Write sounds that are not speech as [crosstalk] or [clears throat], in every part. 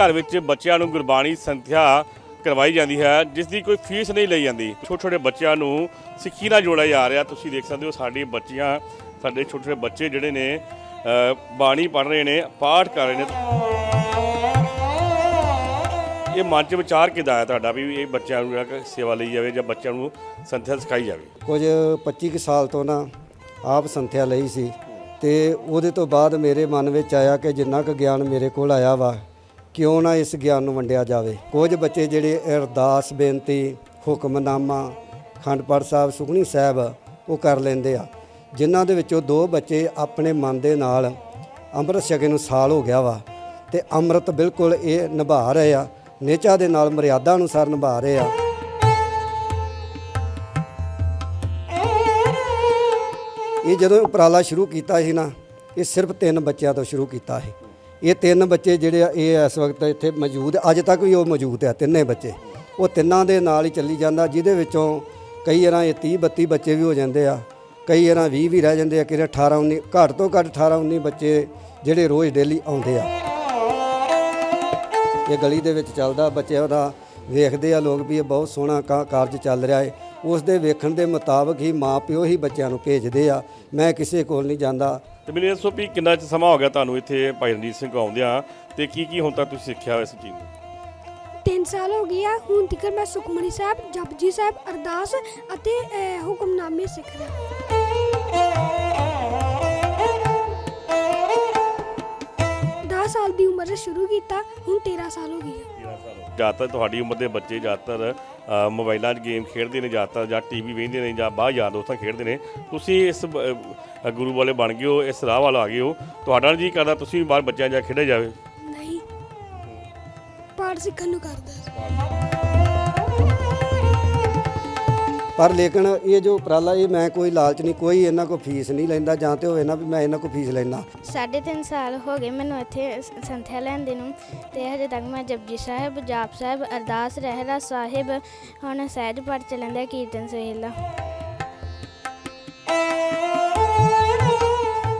ਘਰ ਵਿੱਚ ਬੱਚਿਆਂ ਨੂੰ ਗੁਰਬਾਣੀ ਸੰਥਿਆ ਕਰਵਾਈ ਜਾਂਦੀ ਹੈ, ਜਿਸ ਦੀ ਕੋਈ ਫੀਸ ਨਹੀਂ ਲਈ ਜਾਂਦੀ। ਛੋਟੇ ਛੋਟੇ ਬੱਚਿਆਂ ਨੂੰ ਸਿੱਖੀ ਨਾਲ ਜੋੜਿਆ ਜਾ ਰਿਹਾ। ਤੁਸੀਂ ਦੇਖ ਸਕਦੇ ਹੋ ਸਾਡੀ ਬੱਚੀਆਂ, ਸਾਡੇ ਛੋਟੇ ਛੋਟੇ ਬੱਚੇ ਜਿਹੜੇ ਨੇ ਬਾਣੀ ਪੜ੍ਹ ਰਹੇ ਨੇ, ਪਾਠ ਕਰ ਰਹੇ ਨੇ। ਇਹ ਮਨ ਚ ਵਿਚਾਰ ਕਿੱਦਾਂ ਆਇਆ ਤੁਹਾਡਾ ਵੀ ਇਹ ਬੱਚਿਆਂ ਨੂੰ ਜਿਹੜਾ ਸੇਵਾ ਲਈ ਜਾਵੇ ਜਾਂ ਬੱਚਿਆਂ ਨੂੰ ਸੰਥਿਆ ਸਿਖਾਈ ਜਾਵੇ? ਕੁਝ 25 ਕੁ ਸਾਲ ਤੋਂ ਨਾ ਆਪ ਸੰਥਿਆ ਲਈ ਸੀ ਤੇ ਉਹਦੇ ਤੋਂ ਬਾਅਦ ਮੇਰੇ ਮਨ ਵਿੱਚ ਆਇਆ ਕਿ ਜਿੰਨਾ ਕੁ ਗਿਆਨ ਮੇਰੇ ਕੋਲ ਆਇਆ ਵਾ ਕਿਉਂ ਨਾ ਇਸ ਗਿਆਨ ਨੂੰ ਵੰਡਿਆ ਜਾਵੇ? ਕੁਝ ਬੱਚੇ ਜਿਹੜੇ ਅਰਦਾਸ, ਬੇਨਤੀ, ਹੁਕਮਨਾਮਾ, ਖੰਡ ਪਾਠ ਸਾਹਿਬ ਸੁਖਣੀ ਸਾਹਿਬ, ਉਹ ਕਰ ਲੈਂਦੇ ਆ। ਜਿਨ੍ਹਾਂ ਦੇ ਵਿੱਚੋਂ ਦੋ ਬੱਚੇ ਆਪਣੇ ਮਨ ਦੇ ਨਾਲ ਅੰਮ੍ਰਿਤ ਛਕੇ ਨੂੰ ਸਾਲ ਹੋ ਗਿਆ ਵਾ ਤੇ ਅੰਮ੍ਰਿਤ ਬਿਲਕੁਲ ਇਹ ਨਿਭਾ ਰਹੇ ਆ, ਨੇਚਾ ਦੇ ਨਾਲ ਮਰਿਆਦਾ ਅਨੁਸਾਰ ਨਿਭਾ ਰਹੇ ਆ। ਇਹ ਜਦੋਂ ਉਪਰਾਲਾ ਸ਼ੁਰੂ ਕੀਤਾ ਸੀ ਨਾ, ਇਹ ਸਿਰਫ ਤਿੰਨ ਬੱਚਿਆਂ ਤੋਂ ਸ਼ੁਰੂ ਕੀਤਾ ਸੀ। ਇਹ ਤਿੰਨ ਬੱਚੇ ਜਿਹੜੇ ਆ, ਇਹ ਇਸ ਵਕਤ ਇੱਥੇ ਮੌਜੂਦ, ਅੱਜ ਤੱਕ ਵੀ ਉਹ ਮੌਜੂਦ ਆ, ਤਿੰਨੇ ਬੱਚੇ। ਉਹ ਤਿੰਨਾਂ ਦੇ ਨਾਲ ਹੀ ਚੱਲੀ ਜਾਂਦਾ, ਜਿਹਦੇ ਵਿੱਚੋਂ ਕਈ ਵਾਰਾਂ ਇਹ 30 32 ਬੱਚੇ ਵੀ ਹੋ ਜਾਂਦੇ ਆ, ਕਈ ਵਾਰਾਂ 20 ਵੀ ਰਹਿ ਜਾਂਦੇ ਆ ਕਿਰੇ 18 19 ਘੱਟ ਤੋਂ ਘੱਟ 18 19 ਬੱਚੇ ਜਿਹੜੇ ਰੋਜ਼ ਡੇਲੀ ਆਉਂਦੇ ਆ। ਇਹ ਗਲੀ ਦੇ ਵਿੱਚ ਚੱਲਦਾ ਬੱਚਿਆਂ ਦਾ, ਵੇਖਦੇ ਆ ਲੋਕ ਵੀ ਇਹ ਬਹੁਤ ਸੋਹਣਾ ਕਾ- ਕਾਰਜ ਚੱਲ ਰਿਹਾ ਹੈ ਉਸ ਦੇ ਵੇਖਣ ਦੇ ਮੁਤਾਬਕ ਹੀ ਮਾਪਿਓ ਹੀ ਬੱਚਿਆਂ ਨੂੰ ਭੇਜਦੇ ਆ। ਮੈਂ ਕਿਸੇ ਕੋਲ ਨਹੀਂ ਜਾਂਦਾ। ਤੇ ਮੈਨੂੰ ਇਹ ਦੱਸੋ ਵੀ ਕਿੰਨਾ ਚਿਰ ਸਮਾਂ ਹੋ ਗਿਆ ਤੁਹਾਨੂੰ ਇੱਥੇ ਭਾਈ ਰਣਜੀਤ ਸਿੰਘ ਕੋਲ ਆਉਂਦਿਆਂ ਤੇ ਕੀ ਕੀ ਹੁਣ ਤੱਕ ਤੁਸੀਂ ਸਿੱਖਿਆ ਇਸ ਚੀਜ਼ ਨੂੰ? ਤਿੰਨ ਸਾਲ ਹੋ ਗਏ ਆ ਹੁਣ ਤੱਕ ਮੈਂ ਸੁਖਮਨੀ ਸਾਹਿਬ ਜਪਜੀ ਸਾਹਿਬ ਅਰਦਾਸ ਅਤੇ ਅਹ, ਹੁਕਮਨਾਮੇ ਸਿੱਖ ਰਿਹਾ। 10 ਸਾਲ ਦੀ ਉਮਰ 'ਚ ਸ਼ੁਰੂ ਕੀਤਾ ਹੁਣ 13 ਸਾਲ ਹੋ ਗਏ ਆ। ਜ਼ਿਆਦਾਤਰ ਤੁਹਾਡੀ ਉਮਰ ਦੇ ਬੱਚੇ ਜ਼ਿਆਦਾਤਰ ਅ, ਮੋਬਾਈਲਾਂ 'ਚ ਗੇਮ ਖੇਡਦੇ ਨੇ ਜ਼ਿਆਦਾਤਰ ਜਾਂ ਟੀਵੀ ਵੇਖਦੇ ਨੇ ਜਾਂ ਬਾਹਰ ਯਾਰ ਦੋਸਤਾਂ ਖੇਡਦੇ ਨੇ। ਤੁਸੀਂ ਇਸ ਬ- ਅ, ਗੁਰੂ ਵਾਲੇ ਬਣ ਗਏ ਹੋ ਇਸ ਰਾਹ ਵੱਲ ਆ ਗਏ ਹੋ। ਤੁਹਾਡਾ ਜੀ ਕਰਦਾ ਤੁਸੀਂ ਵੀ ਬਾਹਰ ਬੱਚਿਆਂ ਜਾਂ ਖੇਡਿਆ ਜਾਵੇ। ਨਹੀਂ। ਪਾਠ ਸਿੱਖਣ ਨੂੰ ਕਰਦਾ। ਸੀ। ਪਰ ਲੇਕਿਨ ਇਹ ਜੋ ਉਪਰਾਲਾ ਇਹ ਮੈਂ ਕੋਈ ਲਾਲਚ ਨਹੀਂ ਕੋਈ ਇਹਨਾਂ ਕੋ ਫੀਸ ਨਹੀਂ ਲੈਂਦਾ ਜਾਂ ਤੇ ਹੋਵੇ ਨਾ ਵੀ ਮੈਂ ਇਹਨਾਂ ਕੋ ਫੀਸ ਲੈਣਾ ਸਾਢੇ ਤਿੰਨ ਸਾਲ ਹੋ ਗਏ ਮੈਨੂੰ ਇੱਥੇ ਸੰਥਿਆ ਲੈਂਦੇ ਨੂੰ ਤੇ ਹਜੇ ਤੱਕ ਮੈਂ ਜਪਜੀ ਸਾਹਿਬ ਜਾਪ ਸਾਹਿਬ ਅਰਦਾਸ ਰਹਿਰਾ ਸਾਹਿਬ ਹੁਣ ਸਹਿਜ ਪਾਠ ਚੱਲਣ ਦਾ ਕੀਰਤਨ ਸੋਹਿਲਾ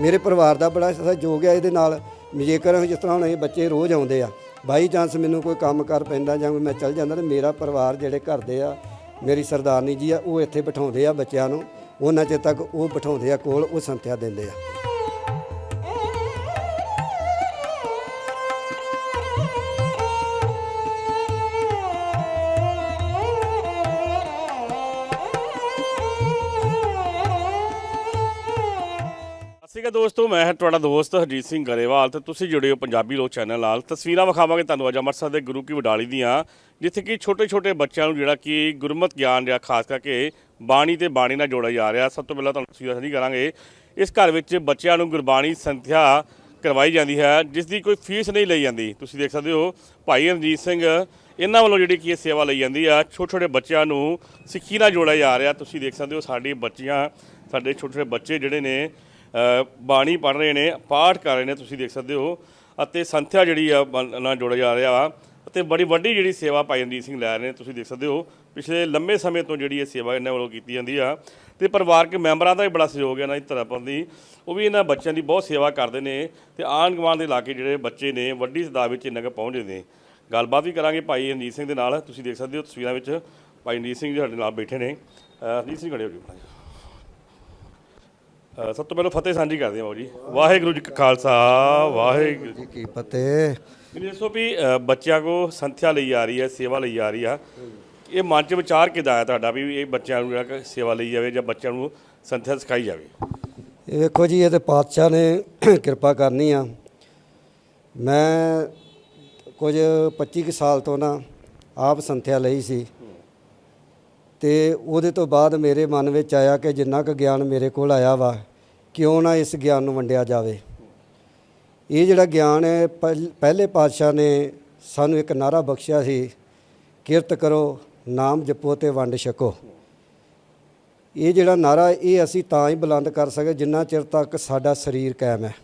ਮੇਰੇ ਪਰਿਵਾਰ ਦਾ ਬੜਾ ਸਹਿਯੋਗ ਹੈ ਇਹਦੇ ਨਾਲ। ਜੇਕਰ ਜਿਸ ਤਰ੍ਹਾਂ ਹੁਣ ਇਹ ਬੱਚੇ ਰੋਜ਼ ਆਉਂਦੇ ਆ ਬਾਈ ਚਾਂਸ ਮੈਨੂੰ ਕੋਈ ਕੰਮ ਕਰ ਪੈਂਦਾ ਜਾਂ ਮੈਂ ਚੱਲ ਜਾਂਦਾ ਤੇ ਮੇਰਾ ਪਰਿਵਾਰ ਜਿਹੜੇ ਘਰ ਦੇ ਆ ਮੇਰੀ ਸਰਦਾਰਨੀ ਜੀ ਆ, ਉਹ ਇੱਥੇ ਬਿਠਾਉਂਦੇ ਆ ਬੱਚਿਆਂ ਨੂੰ। ਉਹਨਾਂ ਚਿਰ ਤੱਕ ਉਹ ਬਿਠਾਉਂਦੇ ਆ ਕੋਲ, ਉਹ ਸੰਥਿਆ ਦਿੰਦੇ ਆ। ਸਤਿ ਸ਼੍ਰੀ ਅਕਾਲ ਦੋਸਤੋ, ਮੈਂ ਹਾਂ ਤੁਹਾਡਾ ਦੋਸਤ ਹਰਜੀਤ ਸਿੰਘ ਗਰੇਵਾਲ ਤੇ ਤੁਸੀਂ ਜੁੜੇ ਹੋ ਪੰਜਾਬੀ ਲੋਕ ਚੈਨਲ ਨਾਲ। ਤਸਵੀਰਾਂ ਵਿਖਾਵਾਂਗੇ ਤੁਹਾਨੂੰ ਅੱਜ ਅੰਮ੍ਰਿਤਸਰ ਦੇ ਗੁਰੂ ਕੀ ਵਡਾਲੀ ਦੀਆਂ, ਜਿੱਥੇ ਕਿ ਛੋਟੇ ਛੋਟੇ ਬੱਚਿਆਂ ਨੂੰ ਜਿਹੜਾ ਕਿ ਗੁਰਮਤ ਗਿਆਨ ਜਾਂ ਖਾਸ ਕਰਕੇ ਬਾਣੀ ਤੇ ਬਾਣੀ ਨਾਲ ਜੋੜਿਆ ਜਾ ਰਿਹਾ। ਸਭ ਤੋਂ ਪਹਿਲਾਂ ਤੁਹਾਨੂੰ ਤਸਵੀਰਾਂ ਸਾਂਝੀ ਕਰਾਂਗੇ। ਇਸ ਘਰ ਵਿੱਚ ਬੱਚਿਆਂ ਨੂੰ ਗੁਰਬਾਣੀ ਸੰਥਿਆ ਕਰਵਾਈ ਜਾਂਦੀ ਹੈ, ਜਿਸ ਦੀ ਕੋਈ ਫੀਸ ਨਹੀਂ ਲਈ ਜਾਂਦੀ। ਤੁਸੀਂ ਦੇਖ ਸਕਦੇ ਹੋ, ਭਾਈ ਰਣਜੀਤ ਸਿੰਘ ਇਹਨਾਂ ਵੱਲੋਂ ਜਿਹੜੀ ਕੀ ਇਹ ਸੇਵਾ ਲਈ ਜਾਂਦੀ ਆ। ਛੋਟੇ ਛੋਟੇ ਬੱਚਿਆਂ ਨੂੰ ਸਿੱਖੀ ਨਾਲ ਜੋੜਿਆ ਜਾ ਰਿਹਾ। ਤੁਸੀਂ ਦੇਖ ਸਕਦੇ ਹੋ, ਸਾਡੀ ਬੱਚੀਆਂ, ਸਾਡੇ ਛੋਟੇ ਛੋਟੇ ਬੱਚੇ ਜਿਹੜੇ ਨੇ ਬਾਣੀ ਪੜ੍ਹ ਰਹੇ ਨੇ, ਪਾਠ ਕਰ ਰਹੇ ਨੇ, ਤੁਸੀਂ ਦੇਖ ਸਕਦੇ ਹੋ। ਅਤੇ ਸੰਥਿਆ ਜਿਹੜੀ ਆ, ਬਣ- ਨਾਲ ਜੋੜਿਆ ਜਾ ਰਿਹਾ ਆ ਅਤੇ ਬੜੀ ਵੱਡੀ ਜਿਹੜੀ ਸੇਵਾ ਭਾਈ ਰਣਜੀਤ ਸਿੰਘ ਲੈ ਰਹੇ ਨੇ, ਤੁਸੀਂ ਦੇਖ ਸਕਦੇ ਹੋ। ਪਿਛਲੇ ਲੰਮੇ ਸਮੇਂ ਤੋਂ ਜਿਹੜੀ ਇਹ ਸੇਵਾ ਇਹਨਾਂ ਵੱਲੋਂ ਕੀਤੀ ਜਾਂਦੀ ਆ। ਤੇ ਪਰਿਵਾਰਕ ਮੈਂਬਰਾਂ ਦਾ ਵੀ ਬੜਾ ਸਹਿਯੋਗ ਹੈ ਇਹਨਾਂ ਦੀ ਤਰਫ ਦੀ ਉਹ ਵੀ ਇਹਨਾਂ ਬੱਚਿਆਂ ਦੀ ਬਹੁਤ ਸੇਵਾ ਕਰਦੇ ਨੇ ਤੇ ਆਂਢ ਗੁਆਂਢ ਦੇ ਇਲਾਕੇ ਜਿਹੜੇ ਬੱਚੇ ਨੇ, ਵੱਡੀ ਸਦਾ ਵਿੱਚ ਇਹਨਾਂ ਕੁ ਪਹੁੰਚਦੇ ਨੇ। ਗੱਲਬਾਤ ਵੀ ਕਰਾਂਗੇ ਭਾਈ ਰਣਜੀਤ ਸਿੰਘ ਦੇ ਨਾਲ। ਤੁਸੀਂ ਦੇਖ ਸਕਦੇ ਹੋ ਤਸਵੀਰਾਂ ਵਿੱਚ ਭਾਈ ਰਣਜੀਤ ਸਿੰਘ ਜੀ ਸਾਡੇ ਨਾਲ ਬੈਠੇ ਨੇ। ਰਣਜੀਤ ਸਿੰਘ ਖੜੇ ਹੋ ਜੀ ਸਭ ਤੋਂ ਪਹਿਲਾਂ ਫਤਿਹ ਸਾਂਝੀ ਕਰਦੇ ਹਾਂ ਬਾਬੂ ਜੀ। ਵਾਹਿਗੁਰੂ ਜੀ ਕਾ ਖਾਲਸਾ ਵਾਹਿਗੁਰੂ ਜੀ ਕੀ ਫਤਿਹ। ਮੈਨੂੰ ਦੱਸੋ ਵੀ ਅ, ਬੱਚਿਆਂ ਕੋ ਸੰਥਿਆ ਲਈ ਆ ਰਹੀ ਹੈ ਸੇਵਾ ਲਈ ਆ ਰਹੀ ਆ। ਇਹ ਮਨ ਚ ਵਿਚਾਰ ਕਿੱਦਾਂ ਆਇਆ ਤੁਹਾਡਾ ਵੀ ਇਹ ਬੱਚਿਆਂ ਨੂੰ ਜਿਹੜਾ ਕਿ ਸੇਵਾ ਲਈ ਜਾਵੇ ਜਾਂ ਬੱਚਿਆਂ ਨੂੰ ਸੰਥਿਆ ਸਿਖਾਈ ਜਾਵੇ? ਇਹ ਵੇਖੋ ਜੀ ਇਹ ਤੇ ਪਾਤਸ਼ਾਹ ਨੇ [clears throat] ਕਿਰਪਾ ਕਰਨੀ ਆ। ਮੈਂ ਕੁਝ 25 ਕੁ ਸਾਲ ਤੋਂ ਨਾ ਆਪ ਸੰਥਿਆ ਲਈ ਸੀ। ਤੇ ਉਹਦੇ ਤੋਂ ਬਾਅਦ ਮੇਰੇ ਮਨ ਵਿੱਚ ਆਇਆ ਕਿ ਜਿੰਨਾ ਕੁ ਗਿਆਨ ਮੇਰੇ ਕੋਲ ਆਇਆ ਵਾ, ਕਿਉਂ ਨਾ ਇਸ ਗਿਆਨ ਨੂੰ ਵੰਡਿਆ ਜਾਵੇ। ਇਹ ਜਿਹੜਾ ਗਿਆਨ ਹੈ, ਪਹਿਲ- ਪਹਿਲੇ ਪਾਤਸ਼ਾਹ ਨੇ ਸਾਨੂੰ ਇੱਕ ਨਾਰਾ ਬਖਸ਼ਿਆ ਸੀ, ਕਿਰਤ ਕਰੋ, ਨਾਮ ਜਪੋ ਤੇ ਵੰਡ ਛਕੋ। ਇਹ ਜਿਹੜਾ ਨਾਰਾ, ਇਹ ਅਸੀਂ ਤਾਂ ਹੀ ਬੁਲੰਦ ਕਰ ਸਕੇ ਜਿੰਨਾ ਚਿਰ ਤੱਕ ਸਾਡਾ ਸਰੀਰ ਕਾਇਮ ਹੈ।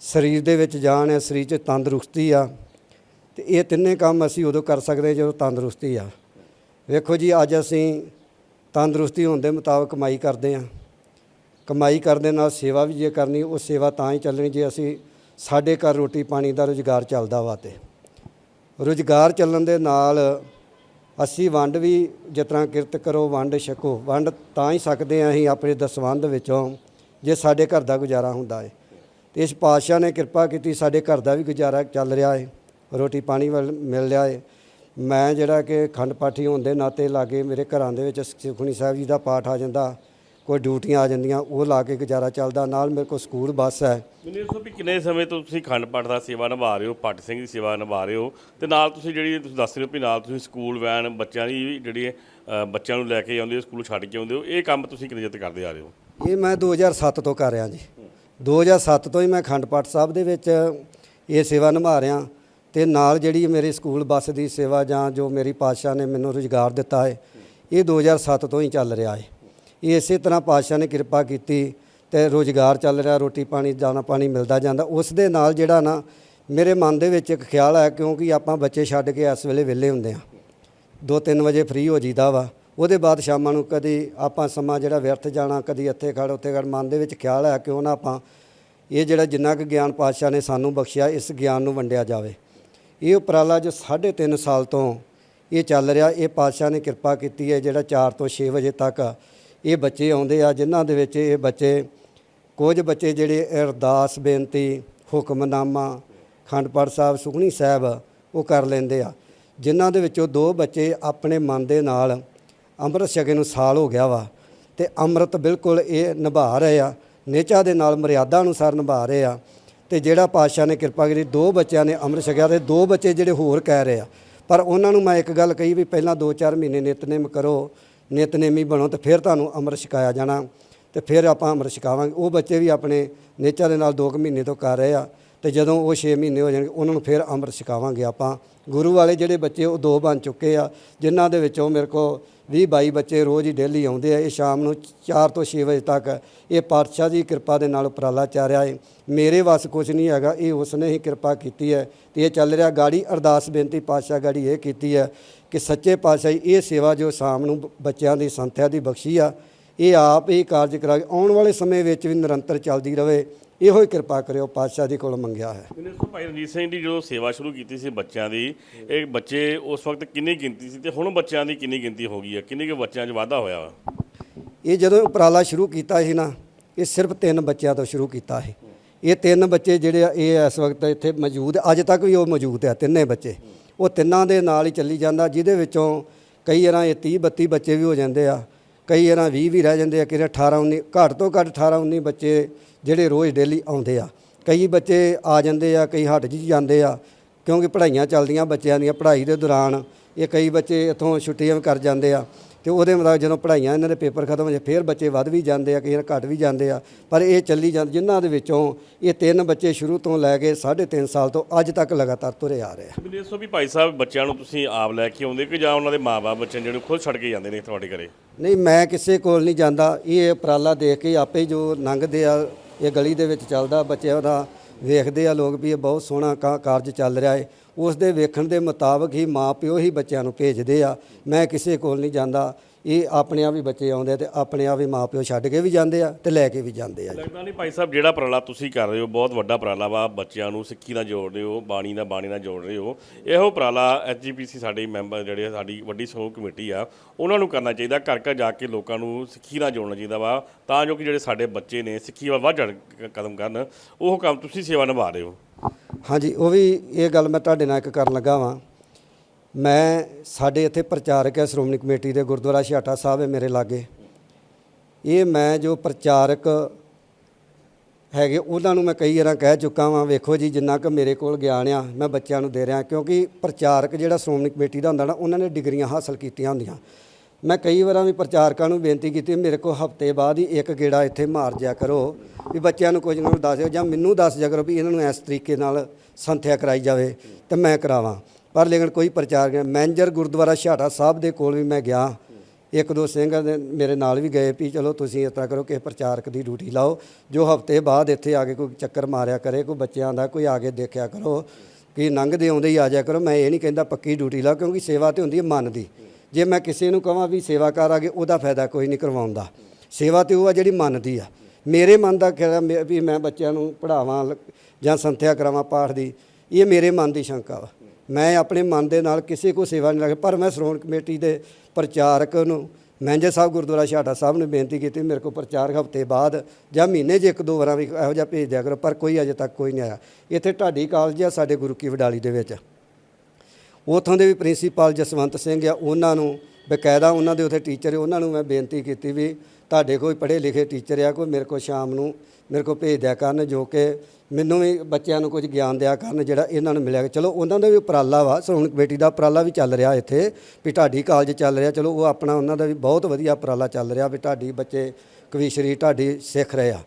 ਸਰੀਰ ਦੇ ਵਿੱਚ ਜਾਨ ਹੈ, ਸਰੀਰ 'ਚ ਤੰਦਰੁਸਤੀ ਆ, ਤੇ ਇਹ ਤਿੰਨੇ ਕੰਮ ਅਸੀਂ ਉਦੋਂ ਕਰ ਸਕਦੇ ਹਾਂ ਜਦੋਂ ਤੰਦਰੁਸਤੀ ਆ। ਵੇਖੋ ਜੀ, ਅੱਜ ਅਸੀਂ ਤੰਦਰੁਸਤੀ ਹੋਣ ਦੇ ਮੁਤਾਬਕ ਕਮਾਈ ਕਰਦੇ ਹਾਂ। ਕਮਾਈ ਕਰਦੇ ਨਾਲ ਸੇਵਾ ਵੀ ਜੇ ਕਰਨੀ, ਉਹ ਸੇਵਾ ਤਾਂ ਹੀ ਚੱਲਣੀ ਜੇ ਅਸੀਂ ਸਾਡੇ ਘਰ ਰੋਟੀ ਪਾਣੀ ਦਾ ਰੁਜ਼ਗਾਰ ਚੱਲਦਾ ਵਾ ਤੇ। ਰੁਜ਼ਗਾਰ ਚੱਲਣ ਦੇ ਨਾਲ ਅਸੀਂ ਵੰਡ ਵੀ ਜਿਸ ਤਰ੍ਹਾਂ ਕਿਰਤ ਕਰੋ, ਵੰਡ ਛਕੋ, ਵੰਡ ਤਾਂ ਹੀ ਸਕਦੇ ਹਾਂ ਅਸੀਂ ਆਪਣੇ ਦਸਵੰਧ ਵਿੱਚੋਂ ਜੇ ਸਾਡੇ ਘਰ ਦਾ ਗੁਜ਼ਾਰਾ ਹੁੰਦਾ ਹੈ ਤੇ ਇਸ ਪਾਤਸ਼ਾਹ ਨੇ ਕਿਰਪਾ ਕੀਤੀ, ਸਾਡੇ ਘਰ ਦਾ ਵੀ ਗੁਜ਼ਾਰਾ ਚੱਲ ਰਿਹਾ ਹੈ ਰੋਟੀ ਪਾਣੀ ਵੱਲ ਮਿਲ ਰਿਹਾ ਹੈ ਮੈਂ ਜਿਹੜਾ ਕਿ ਖੰਡ ਪਾਠੀ ਹੋਣ ਦੇ ਨਾਤੇ ਲਾਗੇ ਮੇਰੇ ਘਰਾਂ ਦੇ ਵਿੱਚ ਸੁਖਮਨੀ ਸਾਹਿਬ ਜੀ ਦਾ ਪਾਠ ਆ ਜਾਂਦਾ ਕੋਈ ਡਿਊਟੀਆਂ ਆ ਜਾਂਦੀਆਂ ਉਹ ਲਾ ਕੇ ਗੁਜ਼ਾਰਾ ਚੱਲਦਾ ਨਾਲ ਮੇਰੇ ਕੋਲ ਸਕੂਲ ਬੱਸ ਹੈ। ਮੈਨੂੰ ਦੱਸੋ ਵੀ ਕਿੰਨੇ ਸਮੇਂ ਤੋਂ ਤੁਸੀਂ ਖੰਡ ਪਾਠ ਦਾ ਸੇਵਾ ਨਿਭਾ ਰਹੇ ਹੋ ਪੱਟ ਸਿੰਘ ਦੀ ਸੇਵਾ ਨਿਭਾ ਰਹੇ ਹੋ ਤੇ ਨਾਲ ਤੁਸੀਂ ਜਿਹੜੀ ਤੁਸੀਂ ਦੱਸ ਰਹੇ ਹੋ ਵੀ ਨਾਲ ਤੁਸੀਂ ਸਕੂਲ ਵੈਨ ਬੱਚਿਆਂ ਦੀ ਵੀ ਜਿਹੜੀ ਬੱਚਿਆਂ ਨੂੰ ਲੈ ਕੇ ਆਉਂਦੇ ਹੋ ਸਕੂਲ ਛੱਡ ਕੇ ਆਉਂਦੇ ਹੋ ਇਹ ਕੰਮ ਤੁਸੀਂ ਕਿੰਨੇ ਚਿਰ ਤੋਂ ਕਰਦੇ ਆ ਰਹੇ ਹੋ? ਇਹ ਮੈਂ 2007 ਤੋਂ ਕਰ ਰਿਹਾ ਜੀ। 2007 ਤੋਂ ਹੀ ਮੈਂ ਖੰਡ ਪਾਠ ਸਾਹਿਬ ਦੇ ਵਿੱਚ ਇਹ ਸੇਵਾ ਨਿਭਾ ਰਿਹਾ। ਤੇ ਨਾਲ ਜਿਹੜੀ ਮੇਰੇ ਸਕੂਲ ਬੱਸ ਦੀ ਸੇਵਾ ਜਾਂ ਜੋ ਮੇਰੀ ਪਾਤਸ਼ਾਹ ਨੇ ਮੈਨੂੰ ਰੁਜ਼ਗਾਰ ਦਿੱਤਾ ਹੈ, ਇਹ 2007 ਤੋਂ ਹੀ ਚੱਲ ਰਿਹਾ ਹੈ। ਇਹ ਇਸੇ ਤਰ੍ਹਾਂ ਪਾਤਸ਼ਾਹ ਨੇ ਕਿਰਪਾ ਕੀਤੀ ਤੇ ਰੁਜ਼ਗਾਰ ਚੱਲ ਰਿਹਾ, ਰੋਟੀ ਪਾਣੀ, ਦਾਣਾ ਪਾਣੀ ਮਿਲਦਾ ਜਾਂਦਾ। ਉਸ ਦੇ ਨਾਲ ਜਿਹੜਾ ਨਾ ਮੇਰੇ ਮਨ ਦੇ ਵਿੱਚ ਇੱਕ ਖਿਆਲ ਹੈ ਕਿਉਂਕਿ ਆਪਾਂ ਬੱਚੇ ਛੱਡ ਕੇ ਇਸ ਵੇਲੇ ਵਿਹਲੇ ਹੁੰਦੇ ਆ ਦੋ ਤਿੰਨ ਵਜੇ ਫ੍ਰੀ ਹੋ ਜੀਦਾ ਵਾ। ਉਹਦੇ ਬਾਅਦ ਸ਼ਾਮਾਂ ਨੂੰ ਕਦੀ ਆਪਾਂ ਸਮਾਂ ਜਿਹੜਾ ਵਿਅਰਥ ਜਾਣਾ, ਕਦੀ ਇੱਥੇ ਖੜ ਉੱਥੇ ਖੜ ਮਨ ਦੇ ਵਿੱਚ ਖਿਆਲ ਹੈ ਕਿਉਂ ਨਾ ਆਪਾਂ ਇਹ ਜਿਹੜਾ ਜਿੰਨਾ ਕੁ ਗਿਆਨ ਪਾਤਸ਼ਾਹ ਨੇ ਸਾਨੂੰ ਬਖਸ਼ਿਆ, ਇਸ ਗਿਆਨ ਨੂੰ ਵੰਡਿਆ ਜਾਵੇ। ਇਹ ਉਪਰਾਲਾ ਜੋ 3.5 ਸਾਲ ਤੋਂ ਇਹ ਚੱਲ ਰਿਹਾ, ਇਹ ਪਾਤਸ਼ਾਹ ਨੇ ਕਿਰਪਾ ਕੀਤੀ ਹੈ, ਜਿਹੜਾ 4 ਤੋਂ 6 ਵਜੇ ਤੱਕ ਇਹ ਬੱਚੇ ਆਉਂਦੇ ਆ, ਜਿਨ੍ਹਾਂ ਦੇ ਵਿੱਚ ਇਹ ਬੱਚੇ, ਕੁਝ ਬੱਚੇ ਜਿਹੜੇ ਅਰਦਾਸ, ਬੇਨਤੀ, ਹੁਕਮਨਾਮਾ, ਖੰਡ ਪਾਠ ਸਾਹਿਬ ਸੁਖਣੀ ਸਾਹਿਬ, ਉਹ ਕਰ ਲੈਂਦੇ ਆ। ਜਿਨ੍ਹਾਂ ਦੇ ਵਿੱਚੋਂ ਦੋ ਬੱਚੇ ਆਪਣੇ ਮਨ ਦੇ ਨਾਲ ਅੰਮ੍ਰਿਤ ਛਕੇ ਨੂੰ ਸਾਲ ਹੋ ਗਿਆ ਵਾ ਤੇ ਅੰਮ੍ਰਿਤ ਬਿਲਕੁਲ ਇਹ ਨਿਭਾ ਰਹੇ ਆ, ਨੇਚਾ ਦੇ ਨਾਲ ਮਰਿਆਦਾ ਅਨੁਸਾਰ ਨਿਭਾ ਰਹੇ ਆ। ਤੇ ਜਿਹੜਾ ਪਾਤਸ਼ਾਹ ਨੇ ਕਿਰਪਾ ਕੀਤੀ, ਦੋ ਬੱਚਿਆਂ ਨੇ ਅੰਮ੍ਰਿਤ ਛਕਿਆ ਤੇ ਦੋ ਬੱਚੇ ਜਿਹੜੇ ਹੋਰ ਕਹਿ ਰਹੇ ਆ। ਪਰ ਉਹਨਾਂ ਨੂੰ ਮੈਂ ਇੱਕ ਗੱਲ ਕਹੀ ਵੀ ਪਹਿਲਾਂ 2-4 ਮਹੀਨੇ ਨਿਤਨੇਮ ਕਰੋ, ਨਿਤਨੇਮੀ ਬਣੋ ਤੇ ਫਿਰ ਤੁਹਾਨੂੰ ਅੰਮ੍ਰਿਤ ਛਕਾਇਆ ਜਾਣਾ ਤੇ ਫਿਰ ਆਪਾਂ ਅੰਮ੍ਰਿਤ ਛਕਾਵਾਂਗੇ। ਉਹ ਬੱਚੇ ਵੀ ਆਪਣੇ ਨੇਚਰ ਦੇ ਨਾਲ 2 ਮਹੀਨੇ ਤੋਂ ਕਰ ਰਹੇ ਆ ਤੇ ਜਦੋਂ ਉਹ 6 ਮਹੀਨੇ ਹੋ ਜਾਣਗੇ, ਉਹਨਾਂ ਨੂੰ ਫਿਰ ਅੰਮ੍ਰਿਤ ਛਕਾਵਾਂਗੇ ਆਪਾਂ। ਗੁਰੂ ਵਾਲੇ ਜਿਹੜੇ ਬੱਚੇ, ਉਹ ਦੋ ਬਣ ਚੁੱਕੇ ਆ, ਜਿਨ੍ਹਾਂ ਦੇ ਵਿੱਚੋਂ ਮੇਰੇ ਕੋਲ 20 22 ਬੱਚੇ ਰੋਜ਼ ਹੀ ਡੇਲੀ ਆਉਂਦੇ ਆ, ਇਹ ਸ਼ਾਮ ਨੂੰ 4 ਤੋਂ 6 ਵਜੇ ਤੱਕ। ਇਹ ਪਾਤਸ਼ਾਹ ਦੀ ਕਿਰਪਾ ਦੇ ਨਾਲ ਉਪਰਾਲਾ ਚੱਲ ਰਿਹਾ ਹੈ ਮੇਰੇ ਵੱਸ ਕੁਝ ਨਹੀਂ ਹੈਗਾ, ਇਹ ਉਸਨੇ ਹੀ ਕਿਰਪਾ ਕੀਤੀ ਹੈ ਤੇ ਇਹ ਚੱਲ ਰਿਹਾ ਗਾੜੀ। ਅਰਦਾਸ ਬੇਨਤੀ ਪਾਤਸ਼ਾਹ ਗਾੜੀ ਇਹ ਕੀਤੀ ਹੈ ਕਿ ਸੱਚੇ ਪਾਤਸ਼ਾਹ ਇਹ ਸੇਵਾ ਜੋ ਸ਼ਾਮ ਨੂੰ ਬੱਚਿਆਂ ਦੀ ਸੰਥਿਆ ਦੀ ਬਖਸ਼ੀ ਆ, ਇਹ ਆਪ ਹੀ ਕਾਰਜ ਕਰਾ ਆਉਣ ਵਾਲੇ ਸਮੇਂ ਵਿੱਚ ਵੀ ਨਿਰੰਤਰ ਚੱਲਦੀ ਰਹੇ। ਇਹੋ ਹੀ ਕਿਰਪਾ ਕਰਿਓ ਪਾਤਸ਼ਾਹ ਦੀ ਕੋਲ ਮੰਗਿਆ ਹੈ। ਮੈਨੂੰ ਦੱਸੋ ਭਾਈ ਰਣਜੀਤ ਸਿੰਘ ਦੀ ਜਦੋਂ ਸੇਵਾ ਸ਼ੁਰੂ ਕੀਤੀ ਸੀ ਬੱਚਿਆਂ ਦੀ ਇਹ ਬੱਚੇ ਉਸ ਵਕਤ ਕਿੰਨੀ ਗਿਣਤੀ ਸੀ ਤੇ ਹੁਣ ਬੱਚਿਆਂ ਦੀ ਕਿੰਨੀ ਗਿਣਤੀ ਹੋ ਗਈ ਹੈ? ਕਿੰਨੇ ਕੁ ਬੱਚਿਆਂ 'ਚ ਵਾਧਾ ਹੋਇਆ ਵਾ? ਇਹ ਜਦੋਂ ਉਪਰਾਲਾ ਸ਼ੁਰੂ ਕੀਤਾ ਸੀ ਨਾ ਇਹ ਸਿਰਫ ਤਿੰਨ ਬੱਚਿਆਂ ਤੋਂ ਸ਼ੁਰੂ ਕੀਤਾ ਸੀ। ਇਹ ਤਿੰਨ ਬੱਚੇ ਜਿਹੜੇ ਆ ਇਹ ਇਸ ਵਕਤ ਇੱਥੇ ਮੌਜੂਦ ਅੱਜ ਤੱਕ ਵੀ ਉਹ ਮੌਜੂਦ ਆ ਤਿੰਨੇ ਬੱਚੇ। ਉਹ ਤਿੰਨਾਂ ਦੇ ਨਾਲ ਹੀ ਚੱਲੀ ਜਾਂਦਾ ਜਿਹਦੇ ਵਿੱਚੋਂ ਕਈ ਵਾਰਾਂ ਇਹ 30 32 ਬੱਚੇ ਵੀ ਹੋ ਜਾਂਦੇ ਆ। ਕਈ ਵਾਰਾਂ 20 ਵੀ ਰਹਿ ਜਾਂਦੇ ਆ ਕਿ 18 19 ਘੱਟ ਤੋਂ ਘੱਟ 18 19 ਬੱਚੇ ਜਿਹੜੇ ਰੋਜ਼ ਡੇਲੀ ਆਉਂਦੇ ਆ। ਕਈ ਬੱਚੇ ਆ ਜਾਂਦੇ ਆ, ਕਈ ਹਟ ਜੀ ਜਾਂਦੇ ਆ, ਕਿਉਂਕਿ ਪੜ੍ਹਾਈਆਂ ਚੱਲਦੀਆਂ ਬੱਚਿਆਂ ਦੀਆਂ, ਪੜ੍ਹਾਈ ਦੇ ਦੌਰਾਨ ਇਹ ਕਈ ਬੱਚੇ ਇੱਥੋਂ ਛੁੱਟੀਆਂ ਵੀ ਕਰ ਜਾਂਦੇ ਆ। ਤੇ ਉਹਦੇ ਮੁਤਾਬਕ ਜਦੋਂ ਪੜ੍ਹਾਈਆਂ ਇਹਨਾਂ ਦੇ ਪੇਪਰ ਖਤਮ ਹੋ ਜਾਂਦੇ ਫਿਰ ਬੱਚੇ ਵੱਧ ਵੀ ਜਾਂਦੇ ਆ ਕਈ ਵਾਰ ਘੱਟ ਵੀ ਜਾਂਦੇ ਆ ਪਰ ਇਹ ਚੱਲੀ ਜਾਂਦੇ ਜਿਨ੍ਹਾਂ ਦੇ ਵਿੱਚੋਂ ਇਹ ਤਿੰਨ ਬੱਚੇ ਸ਼ੁਰੂ ਤੋਂ ਲੈ ਕੇ 3.5 ਸਾਲ ਤੋਂ ਅੱਜ ਤੱਕ ਲਗਾਤਾਰ ਤੁਰੇ ਆ ਰਹੇ ਆ। ਮੈਨੂੰ ਦੱਸੋ ਵੀ ਭਾਈ ਸਾਹਿਬ ਬੱਚਿਆਂ ਨੂੰ ਤੁਸੀਂ ਆਪ ਲੈ ਕੇ ਆਉਂਦੇ ਕਿ ਜਾਂ ਉਹਨਾਂ ਦੇ ਮਾਪੇ ਬੱਚੇ ਜਿਹੜੇ ਖੁਦ ਛੱਡ ਕੇ ਜਾਂਦੇ ਨੇ ਤੁਹਾਡੇ ਘਰੇ? ਨਹੀਂ ਮੈਂ ਕਿਸੇ ਕੋਲ ਨਹੀਂ ਜਾਂਦਾ। ਇਹ ਉਪਰਾਲਾ ਦੇਖ ਕੇ ਆਪੇ ਜੋ ਲੰਘਦੇ ਆ ਇਹ ਗਲੀ ਦੇ ਵਿੱਚ ਚੱਲਦਾ ਬੱਚਿਆਂ ਦਾ ਵੇਖਦੇ ਆ ਲੋਕ ਵੀ ਇਹ ਬਹੁਤ ਸੋਹਣਾ ਕਾ- ਕਾਰਜ ਚੱਲ ਰਿਹਾ ਹੈ ਉਸ ਦੇ ਵੇਖਣ ਦੇ ਮੁਤਾਬਕ ਹੀ ਮਾਂ ਪਿਓ ਹੀ ਬੱਚਿਆਂ ਨੂੰ ਭੇਜਦੇ ਆ। ਮੈਂ ਕਿਸੇ ਕੋਲ ਨਹੀਂ ਜਾਂਦਾ। ਇਹ ਆਪਣੇ ਆਪ ਹੀ ਬੱਚੇ ਆਉਂਦੇ ਆ ਤੇ ਆਪਣੇ ਆਪ ਹੀ ਮਾਂ ਪਿਓ ਛੱਡ ਕੇ ਵੀ ਜਾਂਦੇ ਆ ਤੇ ਲੈ ਕੇ ਵੀ ਜਾਂਦੇ ਆ ਲੱਗਦਾ ਨਹੀਂ ਭਾਈ ਸਾਹਿਬ ਜਿਹੜਾ ਉਪਰਾਲਾ ਤੁਸੀਂ ਕਰ ਰਹੇ ਹੋ ਬਹੁਤ ਵੱਡਾ ਉਪਰਾਲਾ ਵਾ। ਬੱਚਿਆਂ ਨੂੰ ਸਿੱਖੀ ਨਾਲ ਜੋੜ ਰਹੇ ਹੋ ਬਾਣੀ ਨਾਲ ਬਾਣੀ ਨਾਲ ਜੋੜ ਰਹੇ ਹੋ। ਇਹੋ ਉਪਰਾਲਾ ਐਚਜੀਪੀਸੀ ਸਾਡੇ ਮੈਂਬਰ ਜਿਹੜੇ ਆ, ਸਾਡੀ ਵੱਡੀ ਸਮੂਹ ਕਮੇਟੀ ਆ ਉਹਨਾਂ ਨੂੰ ਕਰਨਾ ਚਾਹੀਦਾ ਘਰ ਘਰ ਜਾ ਕੇ ਲੋਕਾਂ ਨੂੰ ਸਿੱਖੀ ਨਾਲ ਜੋੜਨਾ ਚਾਹੀਦਾ ਵਾ। ਤਾਂ ਜੋ ਕਿ ਜਿਹੜੇ ਸਾਡੇ ਬੱਚੇ ਨੇ ਸਿੱਖੀ ਵੱਲ ਵੱਧ ਚੜ੍ਹ ਕਦਮ ਕਰਨ ਉਹ ਕੰਮ ਤੁਸੀਂ ਸੇਵਾ ਨਿਭਾ ਰਹੇ ਹੋ। ਹਾਂਜੀ, ਉਹ ਵੀ ਇਹ ਗੱਲ ਮੈਂ ਤੁਹਾਡੇ ਨਾਲ ਇੱਕ ਕਰਨ ਲੱਗਾ ਵਾਂ। ਮੈਂ ਸਾਡੇ ਇੱਥੇ ਪ੍ਰਚਾਰਕ ਹੈ, ਸ਼੍ਰੋਮਣੀ ਕਮੇਟੀ ਦੇ, ਗੁਰਦੁਆਰਾ ਛਿਆਟਾ ਸਾਹਿਬ ਹੈ ਮੇਰੇ ਲਾਗੇ। ਇਹ ਮੈਂ ਜੋ ਪ੍ਰਚਾਰਕ ਹੈਗੇ, ਉਹਨਾਂ ਨੂੰ ਮੈਂ ਕਈ ਵਾਰਾਂ ਕਹਿ ਚੁੱਕਾ ਵਾਂ, ਵੇਖੋ ਜੀ, ਜਿੰਨਾ ਕੁ ਮੇਰੇ ਕੋਲ ਗਿਆਨ ਆ, ਮੈਂ ਬੱਚਿਆਂ ਨੂੰ ਦੇ ਰਿਹਾ, ਕਿਉਂਕਿ ਪ੍ਰਚਾਰਕ ਜਿਹੜਾ ਸ਼੍ਰੋਮਣੀ ਕਮੇਟੀ ਦਾ ਹੁੰਦਾ ਨਾ, ਉਹਨਾਂ ਨੇ ਡਿਗਰੀਆਂ ਹਾਸਲ ਕੀਤੀਆਂ ਹੁੰਦੀਆਂ। ਮੈਂ ਕਈ ਵਾਰਾਂ ਵੀ ਪ੍ਰਚਾਰਕਾਂ ਨੂੰ ਬੇਨਤੀ ਕੀਤੀ, ਮੇਰੇ ਕੋਲ ਹਫ਼ਤੇ ਬਾਅਦ ਹੀ ਇੱਕ ਗੇੜਾ ਇੱਥੇ ਮਾਰ ਜਿਆ ਕਰੋ, ਵੀ ਬੱਚਿਆਂ ਨੂੰ ਕੁਝ ਨਾ ਕੁਝ ਦੱਸਿਓ ਜਾਂ ਮੈਨੂੰ ਦੱਸ ਜਿਆ ਕਰੋ ਵੀ ਇਹਨਾਂ ਨੂੰ ਇਸ ਤਰੀਕੇ ਨਾਲ ਸੰਥਿਆ ਕਰਾਈ ਜਾਵੇ ਤੇ ਮੈਂ ਕਰਾਵਾਂ। ਪਰ ਲੇਕਿਨ ਕੋਈ ਪ੍ਰਚਾਰਕ ਮੈਨੇਜਰ ਗੁਰਦੁਆਰਾ ਛਾਟਾ ਸਾਹਿਬ ਦੇ ਕੋਲ ਵੀ ਮੈਂ ਗਿਆ। ਇੱਕ ਦੋ ਸਿੰਘ ਮੇਰੇ ਨਾਲ ਵੀ ਗਏ ਵੀ ਚਲੋ ਤੁਸੀਂ ਇਸ ਤਰ੍ਹਾਂ ਕਰੋ ਕਿ ਪ੍ਰਚਾਰਕ ਦੀ ਡਿਊਟੀ ਲਾਓ, ਜੋ ਹਫ਼ਤੇ ਬਾਅਦ ਇੱਥੇ ਆ ਕੇ ਕੋਈ ਚੱਕਰ ਮਾਰਿਆ ਕਰੇ, ਕੋਈ ਬੱਚਿਆਂ ਦਾ ਕੋਈ ਆ ਕੇ ਦੇਖਿਆ ਕਰੋ ਕਿ ਲੰਘਦੇ ਆਉਂਦੇ ਹੀ ਆ ਜਾਇਆ ਕਰੋ, ਮੈਂ ਇਹ ਨਹੀਂ ਕਹਿੰਦਾ ਪੱਕੀ ਡਿਊਟੀ ਲਾਓ ਕਿਉਂਕਿ ਸੇਵਾ ਤੇ ਹੁੰਦੀ ਹੈ ਮਨ ਦੀ। ਜੇ ਮੈਂ ਕਿਸੇ ਨੂੰ ਕਹਾਂ ਵੀ ਸੇਵਾ ਕਰ ਆਗੇ ਉਹਦਾ ਫਾਇਦਾ ਕੋਈ ਨਹੀਂ ਕਰਵਾਉਂਦਾ। ਸੇਵਾ ਤੇ ਉਹ ਆ ਜਿਹੜੀ ਮਨ ਦੀ ਆ। ਮੇਰੇ ਮਨ ਦਾ ਖਿਆਲ ਮੇ- ਵੀ ਮੈਂ ਬੱਚਿਆਂ ਨੂੰ ਪੜ੍ਹਾਵਾਂ ਜਾਂ ਸੰਥਿਆ ਕਰਾਵਾਂ ਪਾਠ ਦੀ, ਇਹ ਮੇਰੇ ਮਨ ਦੀ ਸ਼ੰਕਾ ਵਾ। ਮੈਂ ਆਪਣੇ ਮਨ ਦੇ ਨਾਲ ਕਿਸੇ ਕੋ ਸੇਵਾ ਨਹੀਂ ਲੱਗ ਪਰ ਮੈਂ ਸ਼੍ਰੋਮਣੀ ਕਮੇਟੀ ਦੇ ਪ੍ਰਚਾਰਕ ਨੂੰ ਮੈਨੇਜਰ ਸਾਹਿਬ ਗੁਰਦੁਆਰਾ ਛਾਟਾ ਸਾਹਿਬ ਨੇ ਬੇਨਤੀ ਕੀਤੀ, ਮੇਰੇ ਕੋਲ ਪ੍ਰਚਾਰ ਹਫ਼ਤੇ ਬਾਅਦ ਜਾਂ ਮਹੀਨੇ 'ਚ ਇੱਕ ਦੋ ਵਾਰਾਂ ਵੀ ਇਹੋ ਜਿਹਾ ਭੇਜ ਦਿਆ ਕਰੋ, ਪਰ ਕੋਈ ਅਜੇ ਤੱਕ ਕੋਈ ਨਹੀਂ ਆਇਆ। ਇੱਥੇ ਢਾਡੀ ਕਾਲਜ ਆ ਸਾਡੇ ਗੁਰੂ ਕੀ ਵਡਾਲੀ ਦੇ ਵਿੱਚ। ਉਥੋਂ ਦੇ ਵੀ ਪ੍ਰਿੰਸੀਪਲ ਜਸਵੰਤ ਸਿੰਘ ਆ, ਉਹਨਾਂ ਨੂੰ ਬਕਾਇਦਾ ਉਹਨਾਂ ਦੇ ਉਥੇ ਟੀਚਰ, ਉਹਨਾਂ ਨੂੰ ਮੈਂ ਬੇਨਤੀ ਕੀਤੀ ਵੀ ਤੁਹਾਡੇ ਕੋਈ ਪੜ੍ਹੇ ਲਿਖੇ ਟੀਚਰ ਆ, ਕੋਈ ਮੇਰੇ ਕੋਲ ਸ਼ਾਮ ਨੂੰ ਮੇਰੇ ਕੋਲ ਭੇਜ ਦਿਆ ਕਰਨ, ਜੋ ਕਿ ਮੈਨੂੰ ਵੀ ਬੱਚਿਆਂ ਨੂੰ ਕੁਝ ਗਿਆਨ ਦਿਆ ਕਰਨ, ਜਿਹੜਾ ਇਹਨਾਂ ਨੂੰ ਮਿਲਿਆ। ਚਲੋ, ਉਹਨਾਂ ਦਾ ਵੀ ਉਪਰਾਲਾ ਵਾ ਸ਼੍ਰੋਮਣੀ ਕਮੇਟੀ ਦਾ ਉਪਰਾਲਾ ਵੀ ਚੱਲ ਰਿਹਾ ਇੱਥੇ, ਵੀ ਢਾਡੀ ਕਾਲਜ ਚੱਲ ਰਿਹਾ, ਚਲੋ ਉਹ ਆਪਣਾ ਉਹਨਾਂ ਦਾ ਵੀ ਬਹੁਤ ਵਧੀਆ ਉਪਰਾਲਾ ਚੱਲ ਰਿਹਾ, ਵੀ ਢਾਡੀ ਬੱਚੇ ਕਵੀਸ਼ਰੀ ਢਾਡੀ ਸਿੱਖ ਰਹੇ ਆ।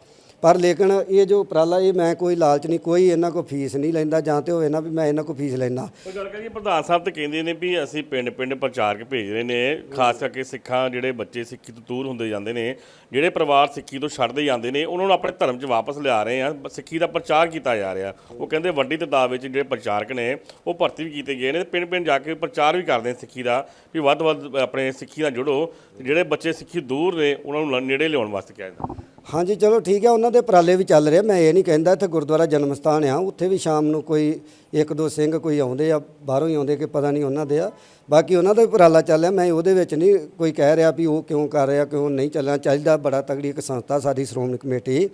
ਪਰ ਲੇਕਿਨ ਇਹ ਜੋ ਉਪਰਾਲਾ, ਇਹ ਮੈਂ ਕੋਈ ਲਾਲਚ ਨਹੀਂ, ਕੋਈ ਇਹਨਾਂ ਕੋ ਫੀਸ ਨਹੀਂ ਲੈਂਦਾ ਜਾਂ ਤੇ ਹੋਵੇ ਨਾ ਵੀ ਮੈਂ ਇਹਨਾਂ ਕੋ ਫੀਸ ਲੈਣਾ ਉਹ ਗੱਲ ਕਰੀਏ, ਪ੍ਰਧਾਨ ਸਾਹਿਬ ਤਾਂ ਕਹਿੰਦੇ ਨੇ ਵੀ ਅਸੀਂ ਪਿੰਡ ਪਿੰਡ ਪ੍ਰਚਾਰਕ ਭੇਜ ਰਹੇ ਨੇ, ਖਾਸ ਕਰਕੇ ਸਿੱਖਾਂ, ਜਿਹੜੇ ਬੱਚੇ ਸਿੱਖੀ ਤੋਂ ਦੂਰ ਹੁੰਦੇ ਜਾਂਦੇ ਨੇ, ਜਿਹੜੇ ਪਰਿਵਾਰ ਸਿੱਖੀ ਤੋਂ ਛੱਡਦੇ ਜਾਂਦੇ ਨੇ, ਉਹਨਾਂ ਨੂੰ ਆਪਣੇ ਧਰਮ 'ਚ ਵਾਪਸ ਲਿਆ ਰਹੇ ਆ ਸਿੱਖੀ ਦਾ ਪ੍ਰਚਾਰ ਕੀਤਾ ਜਾ ਰਿਹਾ। ਉਹ ਕਹਿੰਦੇ ਵੱਡੀ ਤਾਦਾਦ ਵਿੱਚ ਜਿਹੜੇ ਪ੍ਰਚਾਰਕ ਨੇ, ਉਹ ਭਰਤੀ ਵੀ ਕੀਤੇ ਗਏ ਨੇ ਪਿੰਡ ਪਿੰਡ ਜਾ ਕੇ ਪ੍ਰਚਾਰ ਵੀ ਕਰਦੇ ਨੇ ਸਿੱਖੀ ਦਾ, ਵੀ ਵੱਧ ਤੋਂ ਵੱਧ ਆਪਣੇ ਸਿੱਖੀ ਨਾਲ ਜੁੜੋ, ਤੇ ਜਿਹੜੇ ਬੱਚੇ ਸਿੱਖੀ ਦੂਰ ਨੇ, ਉਹਨਾਂ ਨੂੰ ਨੇੜੇ ਲਿਆਉਣ ਵਾਸਤੇ ਕਿਹਾ ਜਾਂਦਾ। ਹਾਂਜੀ, ਚਲੋ ਠੀਕ ਹੈ, ਉਹਨਾਂ ਦੇ ਉਪਰਾਲੇ ਵੀ ਚੱਲ ਰਹੇ ਮੈਂ ਇਹ ਨਹੀਂ ਕਹਿੰਦਾ ਇੱਥੇ ਗੁਰਦੁਆਰਾ ਜਨਮ ਸਥਾਨ ਆ, ਉੱਥੇ ਵੀ ਸ਼ਾਮ ਨੂੰ ਕੋਈ ਇੱਕ ਦੋ ਸਿੰਘ ਕੋਈ ਆਉਂਦੇ ਆ, ਬਾਹਰੋਂ ਹੀ ਆਉਂਦੇ ਕਿ ਪਤਾ ਨਹੀਂ ਉਹਨਾਂ ਦੇ ਆ। ਬਾਕੀ ਉਹਨਾਂ ਦਾ ਉਪਰਾਲਾ ਚੱਲ ਰਿਹਾ, ਮੈਂ ਉਹਦੇ ਵਿੱਚ ਨਹੀਂ ਕੋਈ ਕਹਿ ਰਿਹਾ ਵੀ ਉਹ ਕਿਉਂ ਕਰ ਰਿਹਾ, ਕਿਉਂ ਨਹੀਂ ਚੱਲਣਾ ਚਾਹੀਦਾ ਬੜਾ ਤਗੜੀ ਇੱਕ ਸੰਸਥਾ ਸਾਡੀ ਸ਼੍ਰੋਮਣੀ ਕਮੇਟੀ।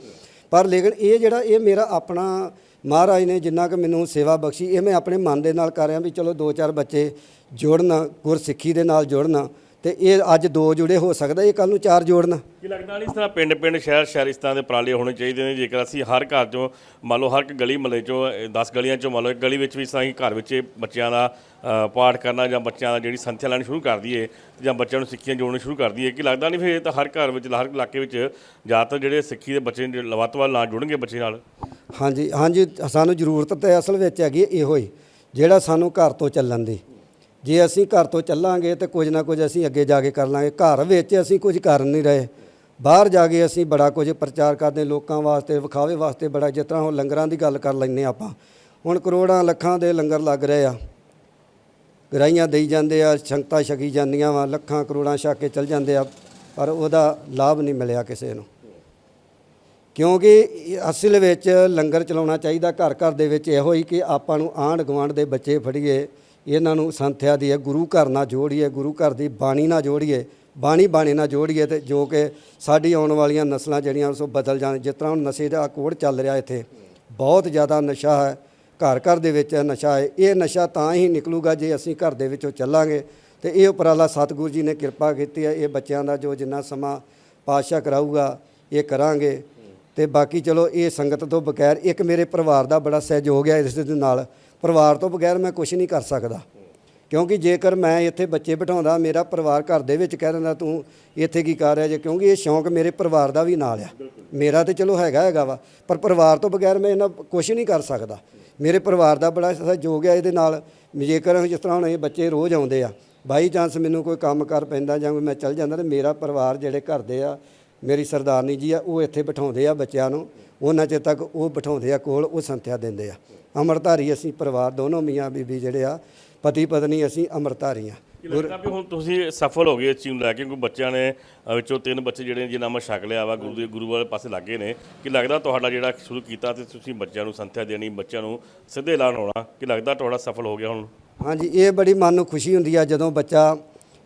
ਪਰ ਲੇਕਿਨ ਇਹ ਜਿਹੜਾ, ਇਹ ਮੇਰਾ ਆਪਣਾ ਮਹਾਰਾਜ ਨੇ ਜਿੰਨਾ ਕਿ ਮੈਨੂੰ ਸੇਵਾ ਬਖਸ਼ੀ, ਇਹ ਮੈਂ ਆਪਣੇ ਮਨ ਦੇ ਨਾਲ ਕਰ ਰਿਹਾ ਵੀ ਚਲੋ ਦੋ ਚਾਰ ਬੱਚੇ ਜੋੜਨ, ਗੁਰਸਿੱਖੀ ਦੇ ਨਾਲ ਜੁੜਨ। ਤੇ ਇਹ ਅੱਜ ਦੋ ਜੁੜੇ ਹੋ ਸਕਦਾ ਇਹ ਕੱਲ ਨੂੰ ਚਾਰ ਜੋੜਨ। ਕੀ ਲੱਗਦਾ ਨਹੀਂ ਇਸ ਤਰ੍ਹਾਂ ਪਿੰਡ ਪਿੰਡ ਸ਼ਹਿਰ ਸ਼ਹਿਰ ਇਸ ਤਰ੍ਹਾਂ ਦੇ ਉਪਰਾਲੇ ਹੋਣੇ ਚਾਹੀਦੇ ਨੇ? ਜੇਕਰ ਅਸੀਂ ਹਰ ਘਰ ਚੋਂ ਮੰਨ ਲਓ ਹਰ ਇੱਕ ਗਲੀ ਮਹੱਲੇ ਚੋਂ 10 ਗਲੀਆਂ ਚੋਂ ਮੰਨ ਲਓ ਇੱਕ ਗਲੀ ਵਿੱਚ ਵੀ ਹੀ ਘਰ ਵਿੱਚ ਇਹ ਬੱਚਿਆਂ ਦਾ ਪਾਠ ਕਰਨਾ ਜਾਂ ਬੱਚਿਆਂ ਦਾ ਜਿਹੜੀ ਸੰਥਿਆ ਲੈਣੀ ਸ਼ੁਰੂ ਕਰ ਦਈਏ ਜਾਂ ਬੱਚਿਆਂ ਨੂੰ ਸਿੱਖੀਆਂ ਜੋੜਨੀ ਸ਼ੁਰੂ ਕਰ ਦਈਏ ਕਿ ਲੱਗਦਾ ਨਹੀਂ ਫਿਰ ਇਹ ਤਾਂ ਹਰ ਘਰ ਵਿੱਚ ਹਰ ਇਲਾਕੇ ਵਿੱਚ ਜ਼ਿਆਦਾਤਰ ਜਿਹੜੇ ਸਿੱਖੀ ਦੇ ਬੱਚੇ ਨੇ ਵੱਧ ਨਾਲ ਜੁੜਨਗੇ ਬੱਚੇ ਨਾਲ? ਹਾਂਜੀ ਹਾਂਜੀ ਸਾਨੂੰ ਜ਼ਰੂਰਤ ਤੇ ਅਸਲ ਵਿੱਚ ਹੈਗੀ ਇਹੋ ਹੀ ਜਿਹੜਾ ਸਾਨੂੰ ਘਰ ਤੋਂ ਚੱਲਣ ਦੀ। ਜੇ ਅਸੀਂ ਘਰ ਤੋਂ ਚੱਲਾਂਗੇ ਤੇ ਕੁਝ ਨਾ ਕੁਝ ਅਸੀਂ ਅੱਗੇ ਜਾ ਕੇ ਕਰ ਲਾਂਗੇ। ਘਰ ਵਿੱਚ ਅਸੀਂ ਕੁਝ ਕਰ ਨਹੀਂ ਰਹੇ। ਬਾਹਰ ਜਾ ਕੇ ਅਸੀਂ ਬੜਾ ਕੁਝ ਪ੍ਰਚਾਰ ਕਰਦੇ ਲੋਕਾਂ ਵਾਸਤੇ, ਵਿਖਾਵੇ ਵਾਸਤੇ ਬੜਾ, ਜਿਸ ਤਰ੍ਹਾਂ ਹੁਣ ਲੰਗਰਾਂ ਦੀ ਗੱਲ ਕਰ ਲੈਂਦੇ ਆਪਾਂ। ਹੁਣ ਕਰੋੜਾਂ ਲੱਖਾਂ ਦੇ ਲੰਗਰ ਲੱਗ ਰਹੇ ਆ। ਗਰਾਈਆਂ ਦੇਈ ਜਾਂਦੇ ਆ, ਸੰਗਤਾਂ ਛਕੀ ਜਾਂਦੀਆਂ ਵਾ, ਲੱਖਾਂ ਕਰੋੜਾਂ ਛਕ ਕੇ ਚਲ ਜਾਂਦੇ ਆ, ਪਰ ਉਹਦਾ ਲਾਭ ਨਹੀਂ ਮਿਲਿਆ ਕਿਸੇ ਨੂੰ। ਕਿਉਂਕਿ ਅਸਲ ਵਿੱਚ ਲੰਗਰ ਚਲਾਉਣਾ ਚਾਹੀਦਾ ਘਰ ਘਰ ਦੇ ਵਿੱਚ। ਇਹੋ ਹੀ ਕਿ ਆਪਾਂ ਨੂੰ ਆਂਢ ਗੁਆਂਢ ਦੇ ਬੱਚੇ ਫੜੀਏ। ਇਹਨਾਂ ਨੂੰ ਸੰਥਿਆ ਦੀ ਹੈ, ਗੁਰੂ ਘਰ ਨਾਲ ਜੋੜੀਏ, ਗੁਰੂ ਘਰ ਦੀ ਬਾਣੀ ਨਾਲ ਜੋੜੀਏ, ਬਾਣੀ ਬਾਣੀ ਨਾਲ ਜੋੜੀਏ ਤੇ ਜੋ ਕਿ ਸਾਡੀ ਆਉਣ ਵਾਲੀਆਂ ਨਸਲਾਂ ਜਿਹੜੀਆਂ ਉਸ ਬਦਲ ਜਾਣ, ਜਿਸ ਤਰ੍ਹਾਂ ਹੁਣ ਨਸ਼ੇ ਦਾ ਕੋੜ ਚੱਲ ਰਿਹਾ ਇੱਥੇ, ਬਹੁਤ ਜ਼ਿਆਦਾ ਨਸ਼ਾ ਹੈ, ਘਰ ਘਰ ਦੇ ਵਿੱਚ ਨਸ਼ਾ ਹੈ, ਇਹ ਨਸ਼ਾ ਤਾਂ ਹੀ ਨਿਕਲੂਗਾ ਜੇ ਅਸੀਂ ਘਰ ਦੇ ਵਿੱਚੋਂ ਚੱਲਾਂਗੇ। ਤੇ ਇਹ ਉਪਰਾਲਾ ਸਤਿਗੁਰੂ ਜੀ ਨੇ ਕਿਰਪਾ ਕੀਤੀ ਹੈ, ਇਹ ਬੱਚਿਆਂ ਦਾ ਜੋ ਜਿੰਨਾ ਸਮਾਂ ਪਾਤਸ਼ਾਹ ਕਰਾਊਗਾ, ਇਹ ਕਰਾਂਗੇ। ਤੇ ਬਾਕੀ ਚਲੋ, ਇਹ ਸੰਗਤ ਤੋਂ ਬਗੈਰ ਇੱਕ ਮੇਰੇ ਪਰਿਵਾਰ ਦਾ ਬੜਾ ਸਹਿਯੋਗ ਹੈ ਇਸ ਦੇ ਨਾਲ। ਪਰਿਵਾਰ ਤੋਂ ਬਗੈਰ ਮੈਂ ਕੁਝ ਨਹੀਂ ਕਰ ਸਕਦਾ। ਕਿਉਂਕਿ ਜੇਕਰ ਮੈਂ ਇੱਥੇ ਬੱਚੇ ਬਿਠਾਉਂਦਾ, ਮੇਰਾ ਪਰਿਵਾਰ ਘਰ ਦੇ ਵਿੱਚ ਕਹਿ ਦਿੰਦਾ, ਤੂੰ ਇੱਥੇ ਕੀ ਕਰ ਰਿਹਾ ਜੇ? ਕਿਉਂਕਿ ਇਹ ਸ਼ੌਂਕ ਮੇਰੇ ਪਰਿਵਾਰ ਦਾ ਵੀ ਨਾਲ ਆ। ਮੇਰਾ ਤੇ ਚਲੋ ਹੈਗਾ ਹੈਗਾ ਵਾ, ਪਰ ਪਰਿਵਾਰ ਤੋਂ ਬਗੈਰ ਮੈਂ ਇਹਨਾਂ ਕੁਝ ਨਹੀਂ ਕਰ ਸਕਦਾ। ਮੇਰੇ ਪਰਿਵਾਰ ਦਾ ਬੜਾ ਸਹਿਯੋਗ ਆ ਇਹਦੇ ਨਾਲ। ਜੇਕਰ ਜਿਸ ਤਰ੍ਹਾਂ ਹੁਣ ਇਹ ਬੱਚੇ ਰੋਜ਼ ਆਉਂਦੇ ਆ, ਬਾਈ ਚਾਂਸ ਮੈਨੂੰ ਕੋਈ ਕੰਮ ਕਰ ਪੈਂਦਾ ਜਾਂ ਮੈਂ ਚੱਲ ਜਾਂਦਾ ਤੇ ਮੇਰਾ ਪਰਿਵਾਰ ਜਿਹੜੇ ਘਰ ਦੇ ਆ ਮੇਰੀ ਸਰਦਾਰਨੀ ਜੀ ਆ ਉਹ ਇੱਥੇ ਬਿਠਾਉਂਦੇ ਆ ਬੱਚਿਆਂ ਨੂੰ ਉਹਨਾਂ ਚਿਰ ਤੱਕ ਉਹ ਬਿਠਾਉਂਦੇ ਆ ਕੋਲ ਉਹ ਸੰਥਿਆ ਦਿੰਦੇ ਆ। ਅੰਮ੍ਰਿਤਧਾਰੀ ਅਸੀਂ ਪਰਿਵਾਰ ਦੋਨੋਂ ਮੀਆਂ ਬੀਬੀ ਜਿਹੜੇ ਆ ਪਤੀ ਪਤਨੀ ਅਸੀਂ ਅੰਮ੍ਰਿਤਧਾਰੀ ਆ। ਕੀ ਲੱਗਦਾ ਵੀ ਹੁਣ ਤੁਸੀਂ ਸਫਲ ਹੋ ਗਏ ਇਸ ਚੀਜ਼ ਨੂੰ ਲੈ ਕੇ ਕਿਉਂਕਿ ਬੱਚਿਆਂ ਨੇ ਅ, ਵਿੱਚੋਂ ਤਿੰਨ ਬੱਚੇ ਜਿਹੜੇ ਜਿਨ੍ਹਾਂ ਮੈਂ ਛਕ ਲਿਆ ਵਾ ਗੁਰੂ ਦੇ ਗੁਰੂ ਵਾਲੇ ਪਾਸੇ ਲੱਗੇ ਨੇ। ਕਿ ਲੱਗਦਾ ਤੁਹਾਡਾ ਜਿਹੜਾ ਸ਼ੁਰੂ ਕੀਤਾ ਤੇ ਤੁਸੀਂ ਬੱਚਿਆਂ ਨੂੰ ਸੰਥਿਆ ਦੇਣੀ ਬੱਚਿਆਂ ਨੂੰ ਸਿੱਧੇ ਲਾਣ ਆਉਣਾ ਕਿ ਲੱਗਦਾ ਤੁਹਾਡਾ ਸਫਲ ਹੋ ਗਿਆ ਹੁਣ? ਹਾਂਜੀ ਇਹ ਬੜੀ ਮਨ ਨੂੰ ਖੁਸ਼ੀ ਹੁੰਦੀ ਆ ਜਦੋਂ ਬੱਚਾ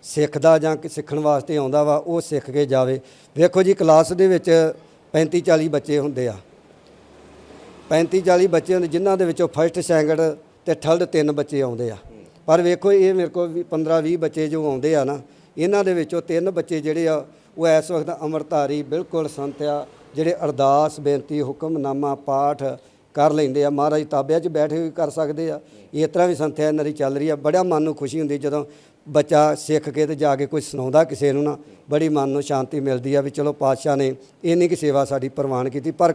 ਸਿੱਖਦਾ ਜਾਂ ਕਿ ਸਿੱਖਣ ਵਾਸਤੇ ਆਉਂਦਾ ਵਾ, ਉਹ ਸਿੱਖ ਕੇ ਜਾਵੇ। ਵੇਖੋ ਜੀ, ਕਲਾਸ ਦੇ ਵਿੱਚ 35 40 ਬੱਚੇ ਹੁੰਦੇ ਆ। 35 40 ਬੱਚੇ ਹੁੰਦੇ, ਜਿਨ੍ਹਾਂ ਦੇ ਵਿੱਚੋਂ ਫਸਟ ਸੈਕਿੰਡ ਤੇ ਥਰਡ ਤਿੰਨ ਬੱਚੇ ਆਉਂਦੇ ਆ। ਪਰ ਵੇਖੋ, ਇਹ ਮੇਰੇ ਕੋਲ ਵੀ 15 20 ਬੱਚੇ ਜੋ ਆਉਂਦੇ ਆ ਨਾ, ਇਹਨਾਂ ਦੇ ਵਿੱਚੋਂ ਤਿੰਨ ਬੱਚੇ ਜਿਹੜੇ ਆ, ਉਹ ਇਸ ਵਕਤ ਅੰਮ੍ਰਿਤਧਾਰੀ ਬਿਲਕੁਲ ਸੰਤਿਆ ਜਿਹੜੇ ਅਰਦਾਸ, ਬੇਨਤੀ, ਹੁਕਮਨਾਮਾ, ਪਾਠ ਕਰ ਲੈਂਦੇ ਆ। ਮਹਾਰਾਜ ਤਾਬਿਆਂ 'ਚ ਬੈਠੇ ਵੀ ਕਰ ਸਕਦੇ ਆ। ਇਸ ਤਰ੍ਹਾਂ ਵੀ ਸੰਥਿਆ ਇਹਨਾਂ ਦੀ ਚੱਲ ਰਹੀ ਆ। ਬੜਾ ਮਨ ਨੂੰ ਖੁਸ਼ੀ ਹੁੰਦੀ ਜਦੋਂ ਬੱਚਾ ਸਿੱਖ ਕੇ ਤੇ ਜਾ ਕੇ ਕੋਈ ਸੁਣਾਉਂਦਾ ਕਿਸੇ ਨੂੰ ਨਾ ਬੜੀ ਮਨ ਨੂੰ ਸ਼ਾਂਤੀ ਮਿਲਦੀ ਆ ਵੀ ਚਲੋ ਪਾਤਸ਼ਾਹ ਨੇ ਇੰਨੀ ਕਿ ਸੇਵਾ ਸਾਡੀ ਪ੍ਰਵਾਨ ਕੀਤੀ ਪਰ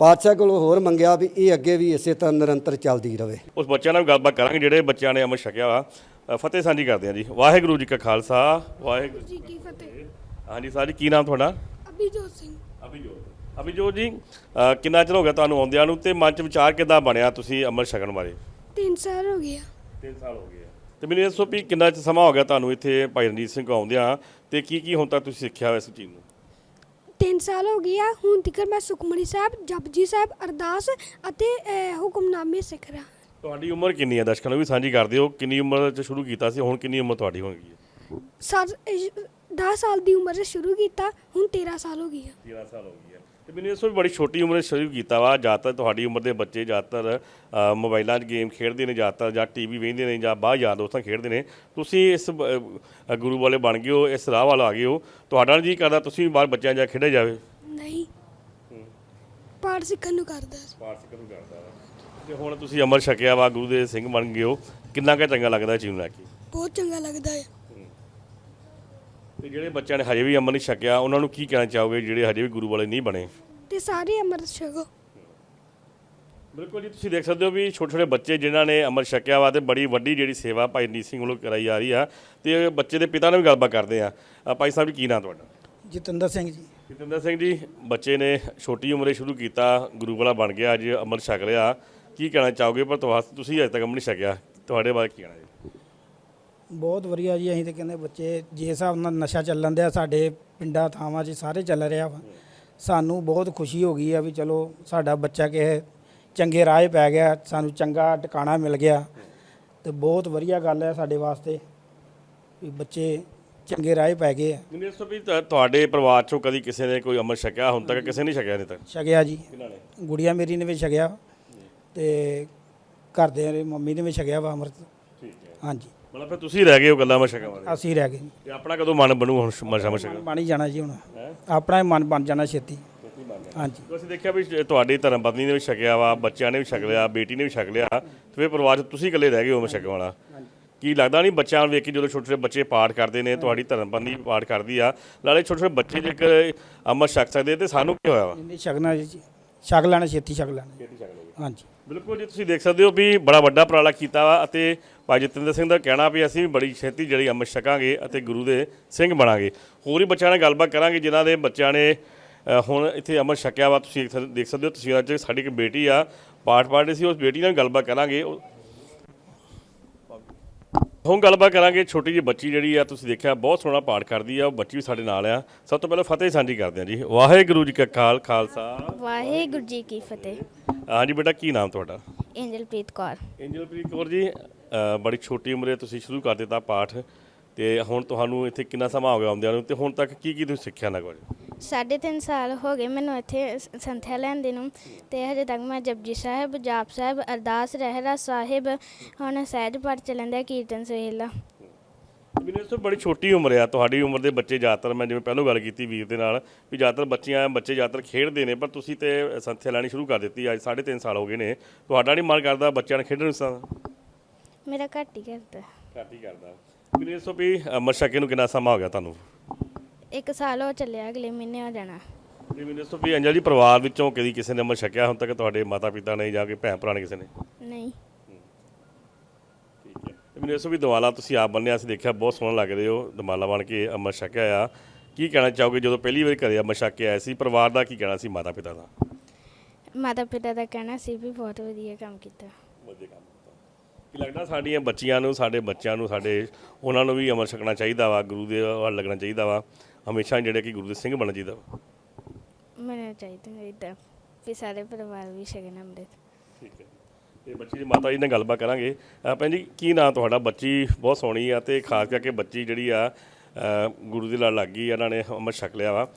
ਪਾਤਸ਼ਾਹ ਕੋਲੋਂ ਹੋਰ ਮੰਗਿਆ ਵੀ ਇਹ ਅੱਗੇ ਵੀ ਇਸੇ ਤਰ੍ਹਾਂ ਨਿਰੰਤਰ ਚੱਲਦੀ ਰਹੇ ਉਸ ਬੱਚਿਆਂ ਨਾਲ ਵੀ ਗੱਲਬਾਤ ਕਰਾਂਗੇ ਜਿਹੜੇ ਬੱਚਿਆਂ ਨੇ ਅੰਮ੍ਰਿਤ ਛਕਿਆ ਵਾ। ਫਤਿਹ ਸਾਂਝੀ ਕਰਦੇ ਹਾਂ ਜੀ। ਵਾਹਿਗੁਰੂ ਜੀ ਕਾ ਖਾਲਸਾ ਵਾਹਿਗੁਰੂ ਜੀ ਕੀ ਫਤਿਹ। ਹਾਂਜੀ ਸਰ ਜੀ ਕੀ ਨਾਮ ਤੁਹਾਡਾ? ਅਭਿਜੋਤ ਸਿੰਘ। ਅਭਿਜੋਤ। ਅਭਿਜੋਤ ਜੀ ਕਿੰਨਾ ਚਿਰ ਹੋ ਗਿਆ ਤੁਹਾਨੂੰ ਆਉਂਦਿਆਂ ਨੂੰ ਤੇ ਮਨ ਚ ਵਿਚਾਰ ਕਿੱਦਾਂ ਬਣਿਆ ਤੁਸੀਂ ਅੰਮ੍ਰਿਤ ਛਕਣ ਬਾਰੇ? 3 ਸਾਲ ਹੋ ਗਿਆ 3 ਸਾਲ ਹੋ ਗਏ ਤੇ ਮੈਨੂੰ ਇਹ ਦੱਸੋ ਵੀ ਕਿੰਨਾ ਚਿਰ ਸਮਾਂ ਹੋ ਗਿਆ ਤੁਹਾਨੂੰ ਇੱਥੇ ਭਾਈ ਰਣਜੀਤ ਸਿੰਘ ਆਉਂਦਿਆਂ ਤੇ ਕੀ ਕੀ ਹੁਣ ਤੱਕ ਤੁਸੀਂ ਸਿੱਖਿਆ ਹੋਇਆ ਇਸ ਚੀਜ਼ ਨੂੰ? 3 ਸਾਲ ਹੋ ਗਏ ਆ ਹੁਣ ਤੱਕ ਮੈਂ ਸੁਖਮਨੀ ਸਾਹਿਬ ਜਪਜੀ ਸਾਹਿਬ ਅਰਦਾਸ ਅਤੇ ਅਹ, ਹੁਕਮਨਾਮੇ ਸਿੱਖ ਰਿਹਾ ਤੁਹਾਡੀ ਉਮਰ ਕਿੰਨੀ ਹੈ ਦਰਸ਼ਕਾਂ ਨੂੰ? ਵੀ ਸਾਂਝੀ ਕਰ ਦਿਓ ਕਿੰਨੀ ਉਮਰ 'ਚ ਸ਼ੁਰੂ ਕੀਤਾ ਸੀ ਹੁਣ ਕਿੰਨੀ ਉਮਰ ਤੁਹਾਡੀ ਹੋ ਗਈ ਹੈ ਸੱਤ 10 ਸਾਲ ਦੀ ਉਮਰ 'ਚ ਸ਼ੁਰੂ ਕੀਤਾ ਹੁਣ 13 ਸਾਲ ਹੋ ਗਈ ਆ। 13 ਸਾਲ ਹੋ ਗਈ ਤੇ ਮੈਨੂੰ ਇਸ ਵੀ ਬੜੀ ਛੋਟੀ ਉਮਰੇ ਸ਼ੁਰੂ ਕੀਤਾ ਵਾ। ਜ਼ਿਆਦਾਤਰ ਤੁਹਾਡੀ ਉਮਰ ਦੇ ਬੱਚੇ ਜ਼ਿਆਦਾਤਰ ਅ, ਮੋਬਾਈਲਾਂ 'ਚ ਗੇਮ ਖੇਡਦੇ ਨੇ ਜ਼ਿਆਦਾਤਰ ਜਾਂ ਟੀਵੀ ਵੇਖਦੇ ਨੇ ਜਾਂ ਬਾਹਰ ਯਾਰ ਦੋਸਤਾਂ ਖੇਡਦੇ ਨੇ। ਤੁਸੀਂ ਇਸ ਬ- ਅ, ਗੁਰੂ ਵਾਲੇ ਬਣ ਗਏ ਹੋ ਇਸ ਰਾਹ ਵਾਲ ਆ ਗਏ ਹੋ। ਤੁਹਾਡਾ ਜੀ ਕਰਦਾ ਤੁਸੀਂ ਵੀ ਬਾਹਰ ਬੱਚਿਆਂ ਜਾ ਖੇਡਿਆ ਜਾਵੇ। ਨਹੀਂ। ਪਾਠ ਸਿੱਖਣ ਨੂੰ ਕਰਦਾ ਸੀ। ਸਿੱਖਣ ਨੂੰ ਕਰਦਾ ਤੇ ਹੁਣ ਤੁਸੀਂ ਅਮਰ ਛਕਿਆ ਵਾ ਗੁਰੂ ਦੇ ਸਿੰਘ ਬਣ ਗਏ ਹੋ। ਕਿੰਨਾ ਕੁ ਚੰਗਾ ਲੱਗਦਾ ਇਹ ਚੀਜ਼ ਨੂੰ ਲੈ ਕੇ? ਬਹੁਤ ਚੰਗਾ ਲੱਗਦਾ ਹੈ। ਤੇ ਜਿਹੜੇ ਬੱਚਿਆਂ ਨੇ ਹਜੇ ਵੀ ਅਮਰ ਨਹੀਂ ਛਕਿਆ ਉਹਨਾਂ ਨੂੰ ਕੀ ਕਹਿਣਾ ਚਾਹੋਗੇ ਜਿਹੜੇ ਹਜੇ ਵੀ ਗੁਰੂ ਵਾਲੇ ਨਹੀਂ ਬਣੇ? ਤੇ ਸਾਰੇ ਅੰਮ੍ਰਿਤ ਛਕੋ। ਬਿਲਕੁਲ ਜੀ ਤੁਸੀਂ ਦੇਖ ਸਕਦੇ ਹੋ ਵੀ ਛੋਟੇ ਛੋਟੇ ਬੱਚੇ ਜਿਨ੍ਹਾਂ ਨੇ ਅਮਰ ਛਕਿਆ ਵਾ ਤੇ ਬੜੀ ਵੱਡੀ ਜਿਹੜੀ ਸੇਵਾ ਭਾਈ ਨੀਤ ਸਿੰਘ ਵੱਲੋਂ ਕਰਾਈ ਜਾ ਰਹੀ ਆ ਤੇ ਇਹ ਬੱਚੇ ਦੇ ਪਿਤਾ ਨਾਲ ਵੀ ਗੱਲਬਾਤ ਕਰਦੇ ਆ। ਅ, ਭਾਈ ਸਾਹਿਬ ਜੀ ਕੀ ਨਾਂ ਤੁਹਾਡਾ? ਜਤਿੰਦਰ ਸਿੰਘ ਜੀ। ਜਤਿੰਦਰ ਸਿੰਘ ਜੀ ਬੱਚੇ ਨੇ ਛੋਟੀ ਉਮਰੇ ਸ਼ੁਰੂ ਕੀਤਾ ਗੁਰੂ ਵਾਲਾ ਬਣ ਗਿਆ ਅੱਜ ਅਮਰ ਛਕ ਲਿਆ ਕੀ ਕਹਿਣਾ ਚਾਹੋਗੇ? ਪਰ ਤੁਹਾ- ਤੁਸੀਂ ਅਜੇ ਤੱਕ ਅਮਰ ਨਹੀਂ ਛਕਿਆ। ਤੁਹਾਡੇ ਬਾਰੇ ਕੀ ਕਹਿਣਾ ਜੀ ਬਹੁਤ ਵਧੀਆ ਜੀ ਅਸੀਂ ਤੇ ਕਹਿੰਦੇ ਬੱਚੇ ਜੇ ਹਿਸਾਬ ਨਾਲ ਨਸ਼ਾ ਚੱਲਣ ਦਿਆ ਸਾਡੇ ਪਿੰਡਾਂ ਥਾਵਾਂ 'ਚ ਸਾਰੇ ਚੱਲ ਰਿਹਾ ਵਾ। ਸਾਨੂੰ ਬਹੁਤ ਖੁਸ਼ੀ ਹੋ ਗਈ ਆ ਵੀ ਚਲੋ ਸਾਡਾ ਬੱਚਾ ਕਿਸੇ ਚੰਗੇ ਰਾਹ ਪੈ ਗਿਆ ਸਾਨੂੰ ਚੰਗਾ ਟਿਕਾਣਾ ਮਿਲ ਗਿਆ। ਤੇ ਬਹੁਤ ਵਧੀਆ ਗੱਲ ਹੈ ਸਾਡੇ ਵਾਸਤੇ ਵੀ ਬੱਚੇ ਚੰਗੇ ਰਾਹ ਪੈ ਗਏ ਆ। ਇਸ ਤੋਂ ਵੀ ਤੁਹਾਡੇ ਪਰਿਵਾਰ ਚੋਂ ਕਦੀ ਕਿਸੇ ਨੇ ਕੋਈ ਅਮਰ ਛਕਿਆ? ਹੁਣ ਤੱਕ ਕਿਸੇ ਨੇ ਨਹੀਂ ਛਕਿਆ ਨਹੀਂ ਤੱਕ? ਛਕਿਆ ਜੀ। ਕਿਹਨਾਂ ਨੇ? ਗੁੜੀਆ ਮੇਰੀ ਨੇ ਵੀ ਛਕਿਆ। ਤੇ ਘਰਦਿਆਂ ਦੇ ਮੰਮੀ ਨੇ ਵੀ ਛਕਿਆ ਵਾ ਅੰਮ੍ਰਿਤ। ਠੀਕ ਹੈ। ਹਾਂਜੀ। ਮਤਲਬ ਫਿਰ ਤੁਸੀਂ ਰਹਿ ਗਏ ਹੋ ਗੱਲਾਂ ਛਕਣ ਵਾਲੇ ਅਸੀਂ ਰਹਿ ਗਏ। ਤੇ ਆਪਣਾ ਕਦੋਂ ਮਨ ਬਣੂ ਹੁਣ ਮਰ ਅਮਰ ਛਕਣ ਬਣ ਹੀ ਜਾਣਾ ਜੀ ਹੁਣ। ਆਪਣਾ ਹੀ ਮਨ ਬਣ ਜਾਣਾ ਛੇਤੀ। ਹਾਂਜੀ। ਤੁਸੀਂ ਦੇਖਿਆ ਵੀ ਤੁਹਾਡੀ ਧਰਮ ਪਤਨੀ ਨੇ ਵੀ ਛਕਿਆ ਵਾ ਬੱਚਿਆਂ ਨੇ ਵੀ ਛਕ ਲਿਆ ਬੇਟੀ ਨੇ ਵੀ ਛਕ ਲਿਆ। ਤੇ ਫਿਰ ਪਰਿਵਾਰ 'ਚ ਤੁਸੀਂ ਇਕੱਲੇ ਰਹਿ ਗਏ ਹੋ ਮੈਂ ਛਕਣ ਵਾਲਾ ਕੀ ਲੱਗਦਾ ਨਹੀਂ ਬੱਚਿਆਂ ਨੂੰ ਵੇਖ ਕੇ ਜਦੋਂ ਛੋਟੇ ਛੋਟੇ ਬੱਚੇ ਪਾਠ ਕਰਦੇ ਨੇ ਤੁਹਾਡੀ ਧਰਮ ਪਤਨੀ ਵੀ ਪਾਠ ਕਰਦੀ ਆ ਨਾਲੇ ਛੋਟੇ ਛੋਟੇ ਬੱਚੇ ਜੇਕਰ ਅਮਰ ਛਕ ਸਕਦੇ ਤੇ ਸਾਨੂੰ ਕੀ ਹੋਇਆ ਵਾ? ਇਹਨੇ ਛਕਣਾ ਜੀ ਛਕ ਲੈਣਾ ਛੇਤੀ ਛਕ ਲੈਣਾ। ਹਾਂਜੀ। ਬਿਲਕੁਲ ਜੀ ਤੁਸੀਂ ਦੇਖ ਸਕਦੇ ਹੋ ਵੀ ਬੜਾ ਵੱਡਾ ਉਪਰਾਲਾ ਕੀਤਾ ਵਾ ਅਤੇ ਭਾਈ ਜਤਿੰਦਰ ਸਿੰਘ ਦਾ ਕਹਿਣਾ ਵੀ ਅਸੀਂ ਵੀ ਬੜੀ ਛੇਤੀ ਜਿਹੜੀ ਅੰਮ੍ਰਿਤ ਛਕਾਂਗੇ ਅਤੇ ਗੁਰੂ ਦੇ ਸਿੰਘ ਬਣਾਂਗੇ। ਹੋਰ ਹੀ ਬੱਚਿਆਂ ਨਾਲ ਗੱਲਬਾਤ ਕਰਾਂਗੇ ਜਿਨ੍ਹਾਂ ਦੇ ਬੱਚਿਆਂ ਨੇ ਅ, ਹੁਣ ਇੱਥੇ ਅੰਮ੍ਰਿਤ ਛਕਿਆ ਵਾ ਤੁਸੀਂ ਦੇਖ ਸਕਦੇ ਹੋ ਤਸਵੀਰਾਂ 'ਚ ਸਾਡੀ ਇੱਕ ਬੇਟੀ ਆ ਪਾਠ ਪੜ੍ਹ ਰਹੀ ਸੀ ਉਸ ਬੇਟੀ ਨਾਲ ਵੀ ਗੱਲਬਾਤ ਕਰਾਂਗੇ। ਉਹ- ਹੁਣ ਗੱਲਬਾਤ ਕਰਾਂਗੇ ਛੋਟੀ ਜਿਹੀ ਬੱਚੀ ਜਿਹੜੀ ਆ ਤੁਸੀਂ ਦੇਖਿਆ ਬਹੁਤ ਸੋਹਣਾ ਪਾਠ ਕਰਦੀ ਆ ਉਹ ਬੱਚੀ ਵੀ ਸਾਡੇ ਨਾਲ ਆ। ਸਭ ਤੋਂ ਪਹਿਲਾਂ ਫਤਿਹ ਸਾਂਝੀ ਕਰਦੇ ਆ ਜੀ। ਵਾਹਿਗੁਰੂ ਜੀ ਕਾ ਖਾਲ ਖਾਲਸਾ। ਵਾਹਿਗੁਰੂ ਜੀ ਕੀ ਫਤਿਹ। ਹਾਂਜੀ ਬੇਟਾ ਕੀ ਨਾਮ ਤੁਹਾਡਾ? ਇੰਜਲਪ੍ਰੀਤ ਕੌਰ। ਇੰਜਲਪ੍ਰੀਤ ਕੌਰ ਜੀ ਅ, ਬੜੀ ਛੋਟੀ ਉਮਰੇ ਤੁਸੀਂ ਸ਼ੁਰੂ ਕਰ ਦਿੱਤਾ ਪਾਠ। ਤੇ ਹੁਣ ਤੁਹਾਨੂੰ ਇੱਥੇ ਕਿੰਨਾ ਸਮਾਂ ਹੋ ਗਿਆ ਆਉਂਦਿਆਂ ਨੂੰ ਤੇ ਹੁਣ ਤੱਕ ਕੀ ਕੀ ਤੁਸੀਂ ਸਿੱਖਿਆ ਨਾ ਕੁਝ ਸਾਢੇ ਤਿੰਨ ਸਾਲ ਹੋ ਗਏ ਮੈਨੂੰ ਇੱਥੇ ਸ- ਸੰਥਿਆ ਲੈਂਦੇ ਨੂੰ ਤੇ ਹਜੇ ਤੱਕ ਮੈਂ ਜਪਜੀ ਸਾਹਿਬ ਜਾਪ ਸਾਹਿਬ ਅਰਦਾਸ ਰਹਿਰਾ ਸਾਹਿਬ ਹੁਣ ਸਹਿਜ ਪਾਠ ਚੱਲਣ ਦਾ ਕੀਰਤਨ ਸੋਹਿਲਾ। ਮੈਨੂੰ ਇਸ ਤੋਂ ਬੜੀ ਛੋਟੀ ਉਮਰ ਆ ਤੁਹਾਡੀ ਉਮਰ ਦੇ ਬੱਚੇ ਜ਼ਿਆਦਾਤਰ ਮੈਂ ਜਿਵੇਂ ਪਹਿਲਾਂ ਗੱਲ ਕੀਤੀ ਵੀਰ ਦੇ ਨਾਲ ਵੀ ਜ਼ਿਆਦਾਤਰ ਬੱਚੀਆਂ ਬੱਚੇ ਜ਼ਿਆਦਾਤਰ ਖੇਡਦੇ ਨੇ ਪਰ ਤੁਸੀਂ ਤੇ ਸੰਥਿਆ ਲੈਣੀ ਸ਼ੁਰੂ ਕਰ ਦਿੱਤੀ ਅੱਜ 3.5 ਸਾਲ ਹੋ ਗਏ ਨੇ। ਤੁਹਾਡਾ ਨਹੀਂ ਮਨ ਕਰਦਾ ਬੱਚਿਆਂ ਨੇ ਖੇਡਣ ਨੂੰ ਸਾਂ ਮੇਰਾ ਘੱਟ ਹੀ ਕਰਦਾ। ਘੱਟ ਹੀ ਕਰਦਾ। ਮੈਨੂੰ ਤੋਂ ਵੀ ਅਮਰ ਸ਼ਕੇ ਨੂੰ ਕਿੰਨਾ ਸਮਾਂ ਹੋ ਗਿਆ ਤੁਹਾਨੂੰ? ਇੱਕ ਸਾਲ ਹੋ ਚੱਲਿਆ ਅਗਲੇ ਮਹੀਨੇ ਹੋ ਜਾਣਾ। ਜੀ ਮੈਨੂੰ ਵੀ ਅੰਜਲ ਜੀ ਪਰਿਵਾਰ ਵਿੱਚੋਂ ਕਦੀ ਕਿਸੇ ਨੇ ਅਮਰ ਛਕਿਆ ਹੁਣ ਤੱਕ ਤੁਹਾਡੇ ਮਾਤਾ ਪਿਤਾ ਨੇ ਜਾਂ ਕਿ ਭੈਣ ਭਰਾ ਨੇ ਕਿਸੇ ਨੇ? ਨਹੀਂ। ਠੀਕ ਹੈ। ਤੇ ਮੈਨੂੰ ਵੀ ਦਵਾਲਾ ਤੁਸੀਂ ਆਪ ਬੰਨਿਆ ਸੀ ਦੇਖਿਆ ਬਹੁਤ ਸੋਹਣਾ ਲੱਗ ਰਹੇ ਹੋ ਦਮਾਲਾ ਬਣ ਕੇ ਅਮਰ ਛਕਿਆ ਆ। ਕੀ ਕਹਿਣਾ ਚਾਹੋਗੇ ਜਦੋਂ ਪਹਿਲੀ ਵਾਰ ਘਰੇ ਅਮਰ ਛਕ ਕੇ ਆਏ ਸੀ ਪਰਿਵਾਰ ਦਾ ਕੀ ਕਹਿਣਾ ਸੀ ਮਾਤਾ ਪਿਤਾ ਦਾ? ਮਾਤਾ ਪਿਤਾ ਦਾ ਕਹਿਣਾ ਸੀ ਵੀ ਬਹੁਤ ਵਧੀਆ ਕੰਮ ਕੀਤਾ। ਵਧੀਆ ਕੰਮ ਕੀ ਲੱਗਦਾ ਸਾਡੀਆਂ ਬੱਚੀਆਂ ਨੂੰ ਸਾਡੇ ਬੱਚਿਆਂ ਨੂੰ ਸਾਡੇ ਉਹਨਾਂ ਨੂੰ ਵੀ ਅਮਰ ਛਕਣਾ ਚਾਹੀਦਾ ਵਾ ਗੁਰੂ ਦੇ ਵੱਲ ਲੱਗਣਾ ਚਾਹੀਦਾ ਵਾ। ਹਮੇਸ਼ਾ ਜਿਹੜੇ ਕਿ ਗੁਰੂ ਦੇ ਸਿੰਘ ਬਣਨਾ ਚਾਹੀਦਾ ਵਾ। ਮੈਨੂੰ ਚਾਹੀਦਾ ਇਦਾਂ ਵੀ ਸਾਰੇ ਪਰਿਵਾਰ ਵੀ ਸ਼ਗਨ ਅੰਮ੍ਰਿਤ। ਠੀਕ ਹੈ ਤੇ ਬੱਚੀ ਦੀ ਮਾਤਾ ਜੀ ਨਾਲ ਗੱਲਬਾਤ ਕਰਾਂਗੇ। ਅਹ ਭੈਣ ਜੀ ਕੀ ਨਾਂ ਤੁਹਾਡਾ? ਬੱਚੀ ਬਹੁਤ ਸੋਹਣੀ ਆ ਤੇ ਖਾਸ ਕਰਕੇ ਬੱਚੀ ਜਿਹੜੀ ਆ ਅਹ ਗੁਰੂ ਦੇ ਨਾਲ ਲੱਗ ਗਈ ਇਹਨਾਂ ਨੇ ਅਮਰ ਛਕ ਲਿਆ ਵਾ।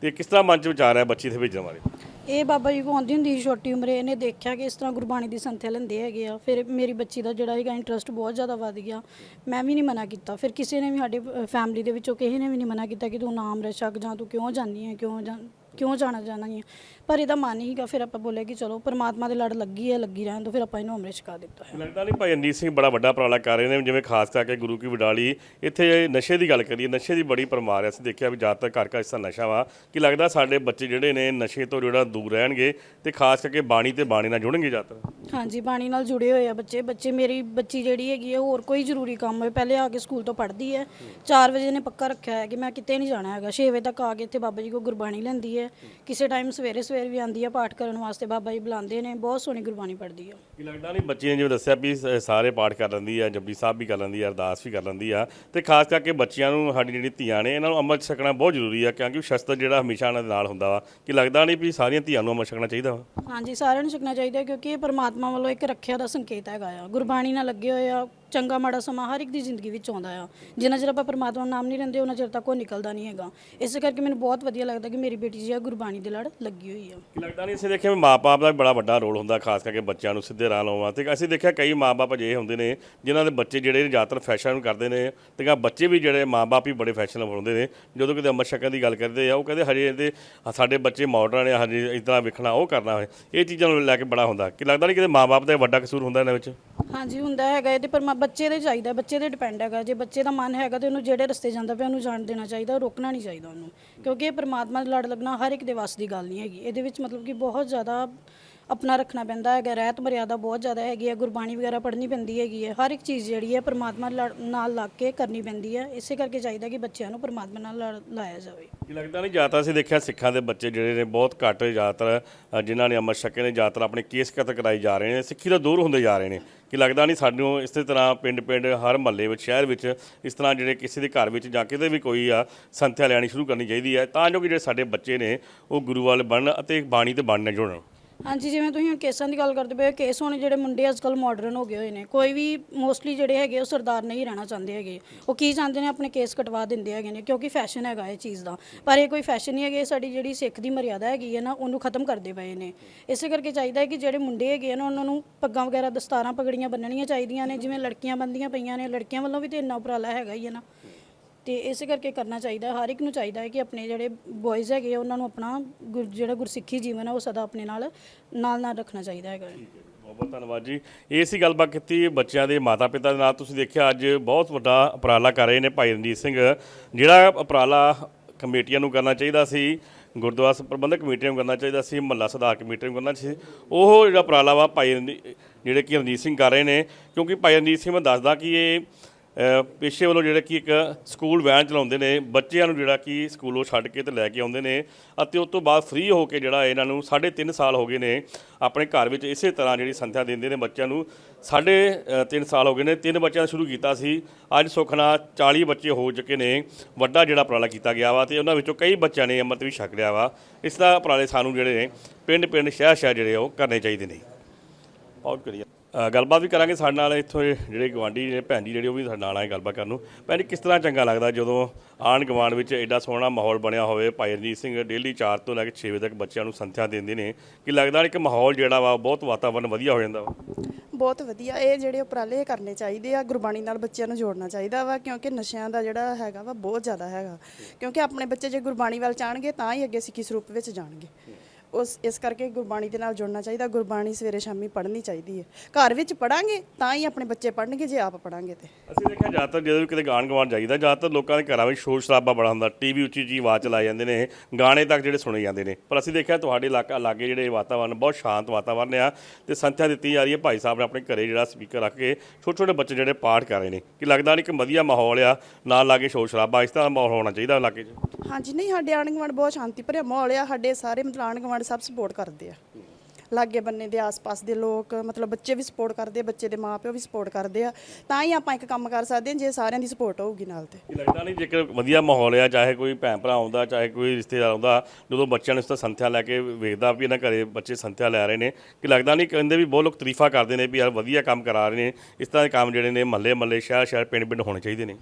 ਤੇ ਕਿਸ ਤਰ੍ਹਾਂ ਮਨ ਚ ਵਿਚਾਰ ਆ ਬੱਚੀ ਦੇ ਭੇਜਣ ਬਾਰੇ? ਇਹ ਬਾਬਾ ਜੀ ਕੋ ਆਉਂਦੀ ਹੁੰਦੀ ਸੀ ਛੋਟੀ ਉਮਰੇ, ਇਹਨੇ ਦੇਖਿਆ ਕਿ ਇਸ ਤਰ੍ਹਾਂ ਗੁਰਬਾਣੀ ਦੀ ਸੰਥਿਆ ਲੈਂਦੇ ਹੈਗੇ ਆ। ਫਿਰ ਮੇਰੀ ਬੱਚੀ ਦਾ ਜਿਹੜਾ ਹੈਗਾ ਇੰਟਰਸਟ ਬਹੁਤ ਜ਼ਿਆਦਾ ਵੱਧ ਗਿਆ। ਮੈਂ ਵੀ ਨਹੀਂ ਮਨਾ ਕੀਤਾ। ਫਿਰ ਕਿਸੇ ਨੇ ਵੀ ਸਾਡੇ ਫੈਮਿਲੀ ਦੇ ਵਿੱਚੋਂ ਕਿਸੇ ਨੇ ਵੀ ਨਹੀਂ ਮਨਾ ਕੀਤਾ ਕਿ ਤੂੰ ਨਾਮ ਰਸ਼ਕ ਜਾਂ ਤੂੰ ਕਿਉਂ ਜਾਂਦੀ ਹੈ, ਕਿਉਂ ਜਾਂ, ਕਿਉਂ ਜਾਣਾ ਚਾਹੁੰਦੀ ਹੈ। ਪਰ ਇਹਦਾ ਮਨ ਹੀਗਾ ਫਿਰ ਆਪਾਂ ਬੋਲੇ ਕਿ ਚਲੋ ਪਰਮਾਤਮਾ ਦੇ ਲੜ ਲੱਗੀ ਹੈ ਲੱਗੀ ਰਹਿਣ ਤੋਂ ਫਿਰ ਆਪਾਂ ਇਹਨੂੰ ਅੰਮ੍ਰਿਤ ਛਕਾ ਦਿੱਤਾ ਹੈ। ਲੱਗਦਾ ਨਹੀਂ ਭਾਈ ਅਨੀਤ ਸਿੰਘ ਬੜਾ ਵੱਡਾ ਉਪਰਾਲਾ ਕਰ ਰਹੇ ਨੇ ਜਿਵੇਂ ਖਾਸ ਕਰਕੇ ਗੁਰੂ ਕੀ ਵਡਾਲੀ ਇੱਥੇ ਨਸ਼ੇ ਦੀ ਗੱਲ ਕਰੀਏ ਨਸ਼ੇ ਦੀ ਬੜੀ ਪਰਮਾਰ ਹੈ। ਅਸੀਂ ਦੇਖਿਆ ਵੀ ਜ਼ਿਆਦਾਤਰ ਘਰ ਘਰ ਇਸ ਦਾ ਨਸ਼ਾ ਵਾ। ਕਿ ਲੱਗਦਾ ਸਾਡੇ ਬੱਚੇ ਜਿਹੜੇ ਨੇ ਨਸ਼ੇ ਤੋਂ ਜਿਹੜਾ ਦੂਰ ਰਹਿਣਗੇ ਤੇ ਖਾਸ ਕਰਕੇ ਬਾਣੀ ਤੇ ਬਾਣੀ ਨਾਲ ਜੁੜਨਗੇ ਜ਼ਿਆਦਾਤਰ? ਹਾਂਜੀ ਬਾਣੀ ਨਾਲ ਜੁੜੇ ਹੋਏ ਆ ਬੱਚੇ। ਬੱਚੇ ਮੇਰੀ ਬੱਚੀ ਜਿਹੜੀ ਹੈਗੀ ਹੈ ਹੋਰ ਕੋਈ ਜ਼ਰੂਰੀ ਕੰਮ ਹੋਵੇ ਪਹਿਲੇ ਆ ਕੇ ਸਕੂਲ ਤੋਂ ਪੜ੍ਹਦੀ ਹੈ। 4 ਵਜੇ ਨੇ ਪੱਕਾ ਰੱਖਿਆ ਹੈ ਕਿ ਮੈਂ ਕਿਤੇ ਨਹੀਂ ਜਾਣਾ ਹੈਗਾ। 6 ਵਜੇ ਤੱਕ ਆ ਕੇ ਇੱਥੇ ਬਾਬਾ ਜੀ ਕੋ ਗੁਰਬਾਣੀ ਲੈਂਦੀ ਹੈ। ਕਿਸੇ ਟਾਈਮ ਸਵੇਰੇ ਸਵੇਰੇ ਵੀ ਆਉਂਦੀ ਹੈ ਪਾਠ ਕਰਨ ਵਾਸਤੇ ਬਾਬਾ ਜੀ ਬੁਲਾਉਂਦੇ ਨੇ ਬਹੁਤ ਸੋਹਣੀ ਗੁਰਬਾਣੀ ਪੜ੍ਹਦੀ ਆ ਕੀ ਲੱਗਦਾ ਨਹੀਂ ਬੱਚੀ ਨੇ ਜਿਵੇਂ ਦੱਸਿਆ ਵੀ ਸ- ਸਾਰੇ ਪਾਠ ਕਰ ਲੈਂਦੀ ਆ ਜਪਜੀ ਸਾਹਿਬ ਵੀ ਕਰ ਲੈਂਦੀ ਆ ਅਰਦਾਸ ਵੀ ਕਰ ਲੈਂਦੀ ਆ ਤੇ ਖਾਸ ਕਰਕੇ ਬੱਚਿਆਂ ਨੂੰ ਸਾਡੀ ਜਿਹੜੀ ਧੀਆਂ ਨੇ ਇਹਨਾਂ ਨੂੰ ਅੰਮ੍ਰਿਤ ਛਕਣਾ ਬਹੁਤ ਜ਼ਰੂਰੀ ਆ ਕਿਉਂਕਿ ਸ਼ਸਤਰ ਜਿਹੜਾ ਹਮੇਸ਼ਾ ਇਹਨਾਂ ਦੇ ਨਾਲ ਹੁੰਦਾ ਵਾ। ਕੀ ਲੱਗਦਾ ਨਹੀਂ ਵੀ ਸਾਰੀਆਂ ਧੀਆਂ ਨੂੰ ਅੰਮ੍ਰਿਤ ਛਕਣਾ ਚਾਹੀਦਾ ਵਾ? ਹਾਂਜੀ ਸਾਰਿਆਂ ਨੂੰ ਸਿੱਖਣਾ ਚਾਹੀਦਾ ਹੈ ਕਿਉਂਕਿ ਇਹ ਪਰਮਾਤਮਾ ਵੱਲੋਂ ਇੱਕ ਰੱਖਿਆ ਦਾ ਸੰਕੇਤ ਹੈਗਾ ਆ। ਗੁਰਬਾਣੀ ਨਾਲ ਲੱਗੇ ਹੋਏ ਆ ਚੰਗਾ ਮਾੜਾ ਸਮਾਂ ਹਰ ਇੱਕ ਦੀ ਜ਼ਿੰਦਗੀ ਵਿੱਚ ਆਉਂਦਾ ਆ। ਜਿੰਨਾ ਚਿਰ ਆਪਾਂ ਪਰਮਾਤਮਾ ਨਾਮ ਨਹੀਂ ਲੈਂਦੇ ਉਹਨਾਂ ਚਿਰ ਤੱਕ ਉਹ ਨਿਕਲਦਾ ਨਹੀਂ ਹੈਗਾ। ਇਸੇ ਕਰਕੇ ਮੈਨੂੰ ਬਹੁਤ ਵਧੀਆ ਲੱਗਦਾ ਕਿ ਮੇਰੀ ਬੇਟੀ ਜੀ ਆ ਗੁਰਬਾਣੀ ਦੇ ਲੜ ਲੱਗੀ ਹੋਈ ਆ। ਲੱਗਦਾ ਨਹੀਂ ਅਸੀਂ ਦੇਖਿਆ ਵੀ ਮਾਪੇ ਦਾ ਵੀ ਬੜਾ ਵੱਡਾ ਰੋਲ ਹੁੰਦਾ ਖਾਸ ਕਰਕੇ ਬੱਚਿਆਂ ਨੂੰ ਸਿੱਧੇ ਰਾਹ ਲਾਉਣਾ ਤੇ ਅਸੀਂ ਦੇਖਿਆ ਕਈ ਮਾਪੇ ਅਜਿਹੇ ਹੁੰਦੇ ਨੇ ਜਿਨ੍ਹਾਂ ਦੇ ਬੱਚੇ ਜਿਹੜੇ ਜ਼ਿਆਦਾਤਰ ਫੈਸ਼ਨ ਕਰਦੇ ਨੇ ਤੇ ਕਾ ਬੱਚੇ ਵੀ ਜਿਹੜੇ ਮਾਪੇ ਵੀ ਬੜੇ ਫੈਸ਼ਨ ਬਣਾਉਂਦੇ ਨੇ। ਜਦੋਂ ਕਿਤੇ ਅੰਮ੍ਰਿਤ ਛਕਣ ਦੀ ਗੱਲ ਕਰਦੇ ਆ ਉਹ ਕਹਿੰਦੇ ਹਜੇ ਇਹਦੇ ਸਾਡੇ ਬੱਚੇ ਮਾਡਰਨ ਨੇ ਹਜੇ ਤਰ੍ਹਾਂ ਵੇਖਣਾ ਉਹ ਕਰਨਾ ਹੋਏ ਇਹ ਚੀਜ਼ਾਂ ਨੂੰ ਲੈ ਕੇ ਬੜਾ ਹੁੰਦਾ। ਕਿ ਲੱਗਦਾ ਨਹੀਂ ਕਿਤੇ ਮਾਪੇ ਦਾ ਵੱਡਾ ਕਸੂਰ ਹੁੰਦਾ ਇਹਨਾਂ ਵਿੱਚ? ਹਾਂਜੀ ਹੁੰਦਾ ਹੈਗਾ। ਇਹਦੇ ਪਰ ਮਾ- ਬੱਚੇ ਦੇ ਚਾਹੀਦਾ ਬੱਚੇ ਦੇ ਡਿਪੈਂਡ ਹੈਗਾ। ਜੇ ਬੱਚੇ ਦਾ ਮਨ ਹੈਗਾ ਤੇ ਉਹਨੂੰ ਜਿਹੜੇ ਰਸਤੇ ਜਾਂਦਾ ਪਿਆ ਉਹਨੂੰ ਜਾਣ ਦੇਣਾ ਚਾਹੀਦਾ ਰੋਕਣਾ ਨਹੀਂ ਚਾਹੀਦਾ ਉਹਨੂੰ। ਕਿਉਂਕਿ ਇਹ ਪਰਮਾਤਮਾ ਦੇ ਲੜ ਲੱਗਣਾ ਹਰ ਇੱਕ ਦੇ ਵੱਸ ਦੀ ਗੱਲ ਨਹੀਂ ਹੈਗੀ। ਇਹਦੇ ਵਿੱਚ ਮਤਲਬ ਕਿ ਬਹੁਤ ਜ਼ਿਆਦਾ ਆਪਣਾ ਰੱਖਣਾ ਪੈਂਦਾ ਹੈਗਾ ਰਹਿਤ ਮਰਿਆਦਾ ਬਹੁਤ ਜ਼ਿਆਦਾ ਹੈਗੀ ਹੈ ਗੁਰਬਾਣੀ ਵਗੈਰਾ ਪੜ੍ਹਨੀ ਪੈਂਦੀ ਹੈਗੀ ਹੈ। ਹਰ ਇੱਕ ਚੀਜ਼ ਜਿਹੜੀ ਹੈ ਪਰਮਾਤਮਾ ਨਾਲ ਲੱਗ ਕੇ ਕਰਨੀ ਪੈਂਦੀ ਹੈ। ਇਸੇ ਕਰਕੇ ਚਾਹੀਦਾ ਕਿ ਬੱਚਿਆਂ ਨੂੰ ਪਰਮਾਤਮਾ ਨਾਲ ਲਾਇਆ ਜਾਵੇ। ਕੀ ਲੱਗਦਾ ਨਹੀਂ ਜ਼ਿਆਦਾਤਰ ਅਸੀਂ ਦੇਖਿਆ ਸਿੱਖਾਂ ਦੇ ਬੱਚੇ ਜਿਹੜੇ ਨੇ ਬਹੁਤ ਘੱਟ ਜ਼ਿਆਦਾਤਰ ਅ, ਜਿਨ੍ਹਾਂ ਨੇ ਅੰਮ੍ਰਿਤ ਛਕੇ ਨੇ ਜ਼ਿਆਦਾਤਰ ਆਪਣੇ ਕੇਸ ਕਤਲ ਕਰਾਈ ਜਾ ਰਹੇ ਨੇ ਸਿੱਖੀ ਤੋਂ ਦੂਰ ਹੁੰਦੇ ਜਾ ਰਹੇ ਨੇ। ਕਿ ਲੱਗਦਾ ਨਹੀਂ ਸਾਨੂੰ ਇਸੇ ਤਰ੍ਹਾਂ ਪਿੰਡ-ਪਿੰਡ, ਹਰ ਮਹੱਲੇ ਵਿੱਚ, ਸ਼ਹਿਰ ਵਿੱਚ ਇਸ ਤਰ੍ਹਾਂ ਜਿਹੜੇ ਕਿਸੇ ਦੇ ਘਰ ਵਿੱਚ ਜਾਂ ਕਿਤੇ ਵੀ ਕੋਈ ਆ ਸੰਥਿਆ ਲੈਣੀ ਸ਼ੁਰੂ ਕਰਨੀ ਚਾਹੀਦੀ ਹੈ। ਤਾਂ ਜੋ ਕਿ ਜਿਹੜੇ ਸਾਡੇ ਬੱਚੇ ਨੇ, ਉਹ ਗੁਰੂ ਵੱਲ ਬਣਨ ਅਤੇ ਬਾਣੀ ਤੇ ਬਣਨ ਜੁੜਨ। ਹਾਂਜੀ, ਜਿਵੇਂ ਤੁਸੀਂ ਹੁਣ ਕੇਸਾਂ ਦੀ ਗੱਲ ਕਰਦੇ ਪਏ ਹੋ, ਕੇਸ ਹੁਣ ਜਿਹੜੇ ਮੁੰਡੇ ਅੱਜ ਅੱਜਕੱਲ ਮਾਡਰਨ ਹੋ ਗਏ ਹੋਏ ਨੇ, ਕੋਈ ਵੀ ਮੋਸਟਲੀ ਜਿਹੜੇ ਹੈਗੇ ਉਹ ਸਰਦਾਰ ਨਹੀਂ ਰਹਿਣਾ ਚਾਹੁੰਦੇ ਹੈਗੇ। ਉਹ ਕੀ ਚਾਹੁੰਦੇ ਨੇ, ਆਪਣੇ ਕੇਸ ਕਟਵਾ ਦਿੰਦੇ ਹੈਗੇ ਨੇ, ਕਿਉਂਕਿ ਫੈਸ਼ਨ ਹੈਗਾ ਇਹ ਚੀਜ਼ ਦਾ। ਪਰ ਇਹ ਕੋਈ ਫੈਸ਼ਨ ਨਹੀਂ ਹੈਗੇ, ਇਹ ਸਾਡੀ ਜਿਹੜੀ ਸਿੱਖ ਦੀ ਮਰਿਆਦਾ ਹੈਗੀ ਹੈ ਨਾ, ਉਹਨੂੰ ਖਤਮ ਕਰਦੇ ਪਏ ਨੇ। ਇਸੇ ਕਰਕੇ ਚਾਹੀਦਾ ਹੈ ਕਿ ਜਿਹੜੇ ਮੁੰਡੇ ਹੈਗੇ ਆ ਨਾ, ਉਹਨਾਂ ਨੂੰ ਪੱਗਾਂ ਵਗੈਰਾ ਦਸਤਾਰਾਂ ਪਗੜੀਆਂ ਬੰਨਣੀਆਂ ਚਾਹੀਦੀਆਂ ਨੇ, ਜਿਵੇਂ ਲੜਕੀਆਂ ਬੰਦੀਆਂ ਪਈਆਂ ਨੇ, ਲੜਕੀਆਂ ਵੱਲੋਂ ਵੀ ਤੇ ਇੰਨਾ ਉਪਰਾਲਾ ਹੈਗਾ ਹੀ ਹੈ ਨਾ। ਤੇ ਇਸੇ ਕਰਕੇ ਕਰਨਾ ਚਾਹੀਦਾ, ਹਰ ਇੱਕ ਨੂੰ ਚਾਹੀਦਾ ਹੈ ਕਿ ਆਪਣੇ ਜਿਹੜੇ ਬॉयਜ਼ ਹੈਗੇ ਆ, ਉਹਨਾਂ ਨੂੰ ਆਪਣਾ ਗੁਰ- ਜਿਹੜਾ ਗੁਰਸਿੱਖੀ ਜੀਵਨ ਹੈ ਉਹ ਸਦਾ ਆਪਣੇ ਨਾਲ ਨਾਲ ਨਾਲ ਰੱਖਣਾ ਚਾਹੀਦਾ ਹੈਗਾ। ਹੈ। ਬਹੁਤ ਬਹੁਤ ਧੰਨਵਾਦ ਜੀ। ਇਹ ਸੀ ਗੱਲਬਾਤ ਕੀਤੀ ਬੱਚਿਆਂ ਦੇ ਮਾਤਾ-ਪਿਤਾ ਦੇ ਨਾਲ। ਤੁਸੀਂ ਦੇਖਿਆ ਅੱਜ ਬਹੁਤ ਵੱਡਾ ਉਪਰਾਲਾ ਕਰ ਰਹੇ ਨੇ ਭਾਈ ਰਣਜੀਤ ਸਿੰਘ। ਜਿਹੜਾ ਉਪਰਾਲਾ ਕਮੇਟੀਆਂ ਨੂੰ ਕਰਨਾ ਚਾਹੀਦਾ ਸੀ, ਗੁਰਦੁਆਰਾ ਪ੍ਰਬੰਧਕ ਕਮੇਟੀਆਂ ਨੂੰ ਕਰਨਾ ਚਾਹੀਦਾ ਸੀ, ਮਹੱਲਾ ਸੁਧਾਰ ਕਮੇਟੀ ਨੂੰ ਕਰਨਾ ਸੀ, ਉਹ ਜਿਹੜਾ ਉਪਰਾਲਾ ਵਾ ਭਾਈ ਰਣਜੀ- ਜਿਹੜੇ ਕਿ ਰਣਜੀਤ ਸਿੰਘ ਕਰ ਰਹੇ ਨੇ, ਕਿਉਂਕਿ ਭਾਈ ਰਣਜੀਤ ਸਿੰਘ, ਮੈਂ ਦੱਸਦਾ ਕਿ ਇਹ ਪੇਸ਼ੇ ਵੱਲੋਂ ਜਿਹੜਾ ਕਿ ਇੱਕ ਸਕੂਲ ਵੈਨ ਚਲਾਉਂਦੇ ਨੇ, ਬੱਚਿਆਂ ਨੂੰ ਜਿਹੜਾ ਕਿ ਸਕੂਲੋਂ ਛੱਡ ਕੇ ਤੇ ਲੈ ਕੇ ਆਉਂਦੇ ਨੇ ਅਤੇ ਉਸ ਤੋਂ ਬਾਅਦ ਫ੍ਰੀ ਹੋ ਕੇ ਜਿਹੜਾ ਇਹਨਾਂ ਨੂੰ 3.5 ਸਾਲ ਹੋ ਗਏ ਨੇ ਆਪਣੇ ਘਰ ਵਿੱਚ ਇਸੇ ਤਰ੍ਹਾਂ ਜਿਹੜੀ ਸੰਥਿਆ ਦਿੰਦੇ ਨੇ ਬੱਚਿਆਂ ਨੂੰ। ਸਾਢੇ 3 ਸਾਲ ਹੋ ਗਏ ਨੇ, ਤਿੰਨ ਬੱਚਿਆਂ ਦਾ ਸ਼ੁਰੂ ਕੀਤਾ ਸੀ। ਅੱਜ ਸੁਖਨਾ 40 ਬੱਚੇ ਹੋ ਚੁੱਕੇ ਨੇ। ਵੱਡਾ ਜਿਹੜਾ ਉਪਰਾਲਾ ਕੀਤਾ ਗਿਆ ਵਾ ਤੇ ਉਹਨਾਂ ਵਿੱਚੋਂ ਕਈ ਬੱਚਿਆਂ ਨੇ ਅੰਮ੍ਰਿਤ ਵੀ ਛਕ ਲਿਆ ਵਾ। ਇਸ ਦਾ ਉਪਰਾਲੇ ਸਾਨੂੰ ਜਿਹੜੇ ਨੇ ਪਿੰਡ ਪਿੰਡ ਸ਼ਹਿਰ ਸ਼ਹਿਰ ਜਿਹੜੇ ਉਹ ਕਰਨੇ ਚਾਹੀਦੇ ਨੇ। ਬਹੁਤ ਕਰੀਏ ਗੱਲਬਾਤ ਵੀ ਕਰਾਂਗੇ ਸਾਡੇ ਨਾਲ ਇੱਥੋਂ ਦੇ ਜਿਹੜੇ ਗਵਾਂਢੀ ਨੇ ਭੈਣ ਜੀ, ਜਿਹੜੇ ਉਹ ਵੀ ਸਾਡੇ ਨਾਲ ਆਏ ਗੱਲਬਾਤ ਕਰਨ ਨੂੰ। ਭੈਣ ਜੀ, ਕਿਸ ਤਰ੍ਹਾਂ ਚੰਗਾ ਲੱਗਦਾ ਜਦੋਂ ਆਣ ਗਵਾਂਡ ਵਿੱਚ ਐਡਾ ਸੋਹਣਾ ਮਾਹੌਲ ਬਣਿਆ ਹੋਵੇ? ਭਾਈ ਰਣਜੀਤ ਸਿੰਘ ਡੇਲੀ 4 ਤੋਂ ਲੈ ਕੇ 6 ਵਜੇ ਤੱਕ ਬੱਚਿਆਂ ਨੂੰ ਸੰਥਿਆ ਦਿੰਦੇ ਨੇ। ਕਿ ਲੱਗਦਾ ਨਹੀਂ ਕਿ ਮਾਹੌਲ ਜਿਹੜਾ ਵਾ ਬਹੁਤ ਵਾਤਾਵਰਨ ਵਧੀਆ ਹੋ ਜਾਂਦਾ ਵਾ? ਬਹੁਤ ਵਧੀਆ। ਇਹ ਜਿਹੜੇ ਉਪਰਾਲੇ ਕਰਨੇ ਚਾਹੀਦੇ ਆ, ਗੁਰਬਾਣੀ ਨਾਲ ਬੱਚਿਆਂ ਨੂੰ ਜੋੜਨਾ ਚਾਹੀਦਾ ਵਾ, ਕਿਉਂਕਿ ਨਸ਼ਿਆਂ ਦਾ ਜਿਹੜਾ ਹੈਗਾ ਵਾ, ਬਹੁਤ ਜ਼ਿਆਦਾ ਹੈਗਾ। ਕਿਉਂਕਿ ਆਪਣੇ ਬੱਚੇ ਜੇ ਗੁਰਬਾਣੀ ਵੱਲ ਜਾਣਗੇ, ਤਾਂ ਹੀ ਅੱਗੇ ਸਿੱਖੀ ਸਰੂਪ ਵਿੱਚ ਜਾਣਗੇ। ਉਸ ਇਸ ਕਰਕੇ ਗੁਰਬਾਣੀ ਦੇ ਨਾਲ ਜੁੜਨਾ ਚਾਹੀਦਾ ਗੁਰਬਾਣੀ ਸਵੇਰੇ ਸ਼ਾਮੀ ਪੜ੍ਹਨੀ ਚਾਹੀਦੀ ਹੈ। ਘਰ ਵਿੱਚ ਪੜਾਂਗੇ ਤਾਂ ਹੀ ਆਪਣੇ ਬੱਚੇ ਪੜ੍ਹਨਗੇ ਜੇ ਆਪ ਪੜਾਂਗੇ ਤੇ। ਅਸੀਂ ਦੇਖਿਆ ਜ਼ਿਆਦਾਤਰ ਜਦੋਂ ਵੀ ਕਿਤੇ ਗਾਣ ਗਵਾਣ ਜਾਈਦਾ ਜ਼ਿਆਦਾਤਰ ਲੋਕਾਂ ਦੇ ਘਰਾਂ ਵਿੱਚ ਸ਼ੋਰ ਸ਼ਰਾਬਾ ਬੜਾ ਹੁੰਦਾ ਟੀਵੀ ਉੱਚੀ ਉੱਚੀ ਆਵਾਜ਼ ਚਲਾਏ ਜਾਂਦੇ ਨੇ ਗਾਣੇ ਤੱਕ ਜਿਹੜੇ ਸੁਣੇ ਜਾਂਦੇ ਨੇ। ਪਰ ਅਸੀਂ ਦੇਖਿਆ ਤੁਹਾਡੇ ਇਲਾਕਾ ਲਾਗੇ ਜਿਹੜੇ ਵਾਤਾਵਰਨ ਬਹੁਤ ਸ਼ਾਂਤ ਵਾਤਾਵਰਨ ਆ ਤੇ ਸੰਥਿਆ ਦਿੱਤੀ ਜਾ ਰਹੀ ਹੈ। ਭਾਈ ਸਾਹਿਬ ਨੇ ਆਪਣੇ ਘਰੇ ਜਿਹੜਾ ਸਪੀਕਰ ਰੱਖ ਕੇ ਛੋਟੇ ਛੋਟੇ ਬੱਚੇ ਜਿਹੜੇ ਪਾਠ ਕਰ ਰਹੇ ਨੇ ਕਿ ਲੱਗਦਾ ਨਹੀਂ ਕਿ ਵਧੀਆ ਮਾਹੌਲ ਆ ਨਾਲ ਲਾਗੇ ਸ਼ੋਰ ਸ਼ਰਾਬਾ ਇਸ ਤਰ੍ਹਾਂ ਮਾਹੌਲ ਹੋਣਾ ਚਾਹੀਦਾ ਇਲਾਕੇ 'ਚ। ਹਾਂਜੀ ਨਹੀਂ ਸਾਡੇ ਆਂਢ ਗੁਆਂਢ ਬਹੁਤ ਸ਼ਾਂਤੀ ਭਰਿਆ ਮਾਹੌਲ ਆ ਸਾਡੇ ਸਾਰੇ ਮਤਲਬ ਆਂਢ ਗੁਆਂਢ ਸਭ ਸਪੋਰਟ ਕਰਦੇ ਆ। ਲਾਗੇ ਬੰਨੇ ਦੇ ਆਸ-ਪਾਸ ਦੇ ਲੋਕ, ਮਤਲਬ ਬੱਚੇ ਵੀ ਸਪੋਰਟ ਕਰਦੇ ਆ, ਬੱਚੇ ਦੇ ਮਾਪਿਓ ਵੀ ਸਪੋਰਟ ਕਰਦੇ ਆ। ਤਾਂ ਹੀ ਆਪਾਂ ਇੱਕ ਕੰਮ ਕਰ ਸਕਦੇ ਹਾਂ, ਜੇ ਸਾਰਿਆਂ ਦੀ ਸਪੋਰਟ ਹੋਊਗੀ ਨਾਲ ਤੇ। ਕੀ ਲੱਗਦਾ ਨਹੀਂ, ਜੇਕਰ ਵਧੀਆ ਮਾਹੌਲ ਆ, ਚਾਹੇ ਕੋਈ ਭੈਣ ਭਰਾ ਆਉਂਦਾ, ਚਾਹੇ ਕੋਈ ਰਿਸ਼ਤੇਦਾਰ ਆਉਂਦਾ, ਜਦੋਂ ਬੱਚਿਆਂ ਨੂੰ ਇਸ ਤੋਂ ਸੰਥਿਆ ਲੈ ਕੇ ਵੇਖਦਾ ਵੀ ਇਹਨਾਂ ਘਰੇ ਬੱਚੇ ਸੰਥਿਆ ਲੈ ਰਹੇ ਨੇ, ਕਿ ਲੱਗਦਾ ਨਹੀਂ ਕਹਿੰਦੇ ਵੀ ਬਹੁਤ ਲੋਕ ਤਾਰੀਫਾਂ ਕਰਦੇ ਨੇ ਵੀ ਯਾਰ ਵਧੀਆ ਕੰਮ ਕਰਾ ਰਹੇ ਨੇ, ਇਸ ਤਰ੍ਹਾਂ ਦੇ ਕੰਮ ਜਿਹੜੇ ਨੇ ਮਹੱਲੇ ਮਹੱਲੇ ਸ਼ਹਿਰ ਸ਼ਹਿਰ ਪਿੰਡ ਪਿੰਡ ਹੋਣੇ ਚਾਹੀਦੇ ਨੇ।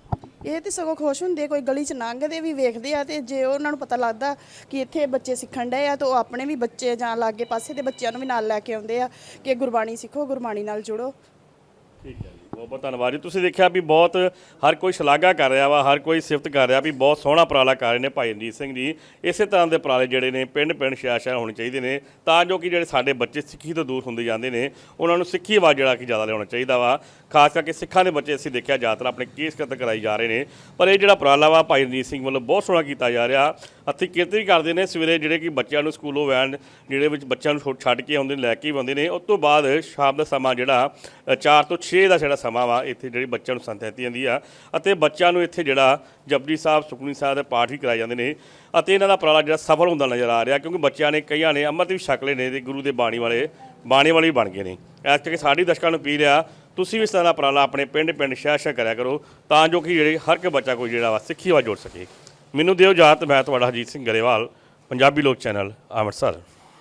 ਇਹ ਤੇ ਸਗੋਂ ਖੁਸ਼ ਹੁੰਦੇ, ਕੋਈ ਗਲੀ 'ਚ ਲੰਘਦੇ ਵੀ ਵੇਖਦੇ ਆ ਤੇ ਜੇ ਉਹਨਾਂ ਨੂੰ ਪਤਾ ਲੱਗਦਾ ਕਿ ਇੱਥੇ ਬੱਚੇ ਸਿੱਖਣ ਡਏ ਆ, ਤਾਂ ਉਹ ਆਪਣੇ ਵੀ ਬੱਚੇ ਜਾਂ ਲਾਗੇ ਪਾਸੇ ਦੇ ਬੱਚਿਆਂ ਨੂੰ ਵੀ ਨਾਲ ਲੈ ਕੇ ਆਉਂਦੇ ਆ ਕਿ ਗੁਰਬਾਣੀ ਸਿੱਖੋ, ਗੁਰਬਾਣੀ ਨਾਲ ਜੁੜੋ। ਠੀਕ ਹੈ ਬਹੁਤ ਬਹੁਤ ਧੰਨਵਾਦ ਜੀ। ਤੁਸੀਂ ਦੇਖਿਆ ਵੀ ਬਹੁਤ ਹਰ ਕੋਈ ਸ਼ਲਾਘਾ ਕਰ ਰਿਹਾ ਵਾ, ਹਰ ਕੋਈ ਸਿਫਤ ਕਰ ਰਿਹਾ ਵੀ ਬਹੁਤ ਸੋਹਣਾ ਉਪਰਾਲਾ ਕਰ ਰਹੇ ਨੇ ਭਾਈ ਰਣਜੀਤ ਸਿੰਘ ਜੀ। ਇਸੇ ਤਰ੍ਹਾਂ ਦੇ ਉਪਰਾਲੇ ਜਿਹੜੇ ਨੇ ਪਿੰਡ ਪਿੰਡ ਸ਼ਹਿਰ ਸ਼ਹਿਰ ਹੋਣੇ ਚਾਹੀਦੇ ਨੇ, ਤਾਂ ਜੋ ਕਿ ਜਿਹੜੇ ਸਾਡੇ ਬੱਚੇ ਸਿੱਖੀ ਤੋਂ ਦੂਰ ਹੁੰਦੇ ਜਾਂਦੇ ਨੇ, ਉਹਨਾਂ ਨੂੰ ਸਿੱਖੀ ਆਵਾਜ਼ ਜਿਹੜਾ ਕਿ ਜ਼ਿਆਦਾ ਲਿਆਉਣਾ ਚਾਹੀਦਾ ਵਾ। ਖਾਸ ਕਰਕੇ ਸਿੱਖਾਂ ਦੇ ਬੱਚੇ ਅਸੀਂ ਦੇਖਿਆ ਜ਼ਿਆਦਾਤਰ ਆਪਣੇ ਕੇਸ ਕਤਲ ਕਰਾਈ ਜਾ ਰਹੇ ਨੇ। ਪਰ ਇਹ ਜਿਹੜਾ ਉਪਰਾਲਾ ਵਾ ਭਾਈ ਰਣਜੀਤ ਸਿੰਘ ਵੱਲੋਂ ਬਹੁਤ ਸੋਹਣਾ ਕੀਤਾ ਜਾ ਰਿਹਾ। ਅਤੇ ਕਿਰਤ ਵੀ ਕਰਦੇ ਨੇ ਸਵੇਰੇ ਜਿਹੜੇ ਕਿ ਬੱਚਿਆਂ ਨੂੰ ਸਕੂਲੋਂ ਵੈਨ ਜਿਹੜੇ ਵਿੱਚ ਬੱਚਿਆਂ ਨੂੰ ਛੋ- ਛੱਡ ਕੇ ਆਉਂਦੇ ਨੇ ਲੈ ਕੇ ਵੀ ਆਉਂਦੇ ਨੇ। ਉਸ ਤੋਂ ਬਾਅਦ ਸ਼ਾਮ ਦਾ ਸਮਾਂ ਜਿਹੜਾ 4 ਤੋਂ 6 ਦਾ ਜਿਹੜਾ ਸਮਾਂ ਵਾ, ਇੱਥੇ ਜਿਹੜੀ ਬੱਚਿਆਂ ਨੂੰ ਸੰਤ ਦਿੱਤੀ ਜਾਂਦੀ ਆ। ਅਤੇ ਬੱਚਿਆਂ ਨੂੰ ਇੱਥੇ ਜਿਹੜਾ ਜਪਜੀ ਸਾਹਿਬ, ਸੁਖਮਨੀ ਸਾਹਿਬ ਦੇ ਪਾਠ ਵੀ ਕਰਾਏ ਜਾਂਦੇ ਨੇ। ਅਤੇ ਇਹਨਾਂ ਦਾ ਉਪਰਾਲਾ ਜਿਹੜਾ ਸਫਲ ਹੁੰਦਾ ਨਜ਼ਰ ਆ ਰਿਹਾ, ਕਿਉਂਕਿ ਬੱਚਿਆਂ ਨੇ ਕਈਆਂ ਨੇ ਅੰਮ੍ਰਿਤ ਵੀ ਛਕ ਲਏ ਨੇ ਤੇ ਗੁਰੂ ਦੇ ਬਾਣੀ ਵਾਲੇ ਬਾਣੀ ਵਾਲੇ ਵੀ ਬਣ ਗਏ ਨੇ। ਇਸ ਕਰਕੇ ਸਾਡੀ ਦਰਸ਼ਕਾਂ ਨੂੰ ਅਪੀਲ ਆ, ਤੁਸੀਂ ਵੀ ਇਸ ਤਰ੍ਹਾਂ ਦਾ ਉਪਰਾਲਾ ਆਪਣੇ ਪਿੰਡ ਪਿੰਡ ਸ਼ਹਿਰ ਸ਼ਹਿਰ ਕਰਿਆ ਕਰੋ, ਤਾਂ ਜੋ ਕਿ ਜਿਹੜੇ ਹਰ ਇੱਕ ਬੱਚਾ ਕੋਈ ਜਿਹੜਾ ਵਾ ਸਿੱਖੀ ਵਾ ਜੋੜ ਸਕੇ। ਮੈਨੂੰ ਦਿਓ ਇਜਾਜ਼ਤ ਮੈਂ ਤੁਹਾਡਾ ਹਰਜੀਤ ਸਿੰਘ ਗਰੇਵਾਲ ਪੰਜਾਬੀ ਲੋਕ ਚੈਨਲ ਅੰਮ੍ਰਿਤਸਰ।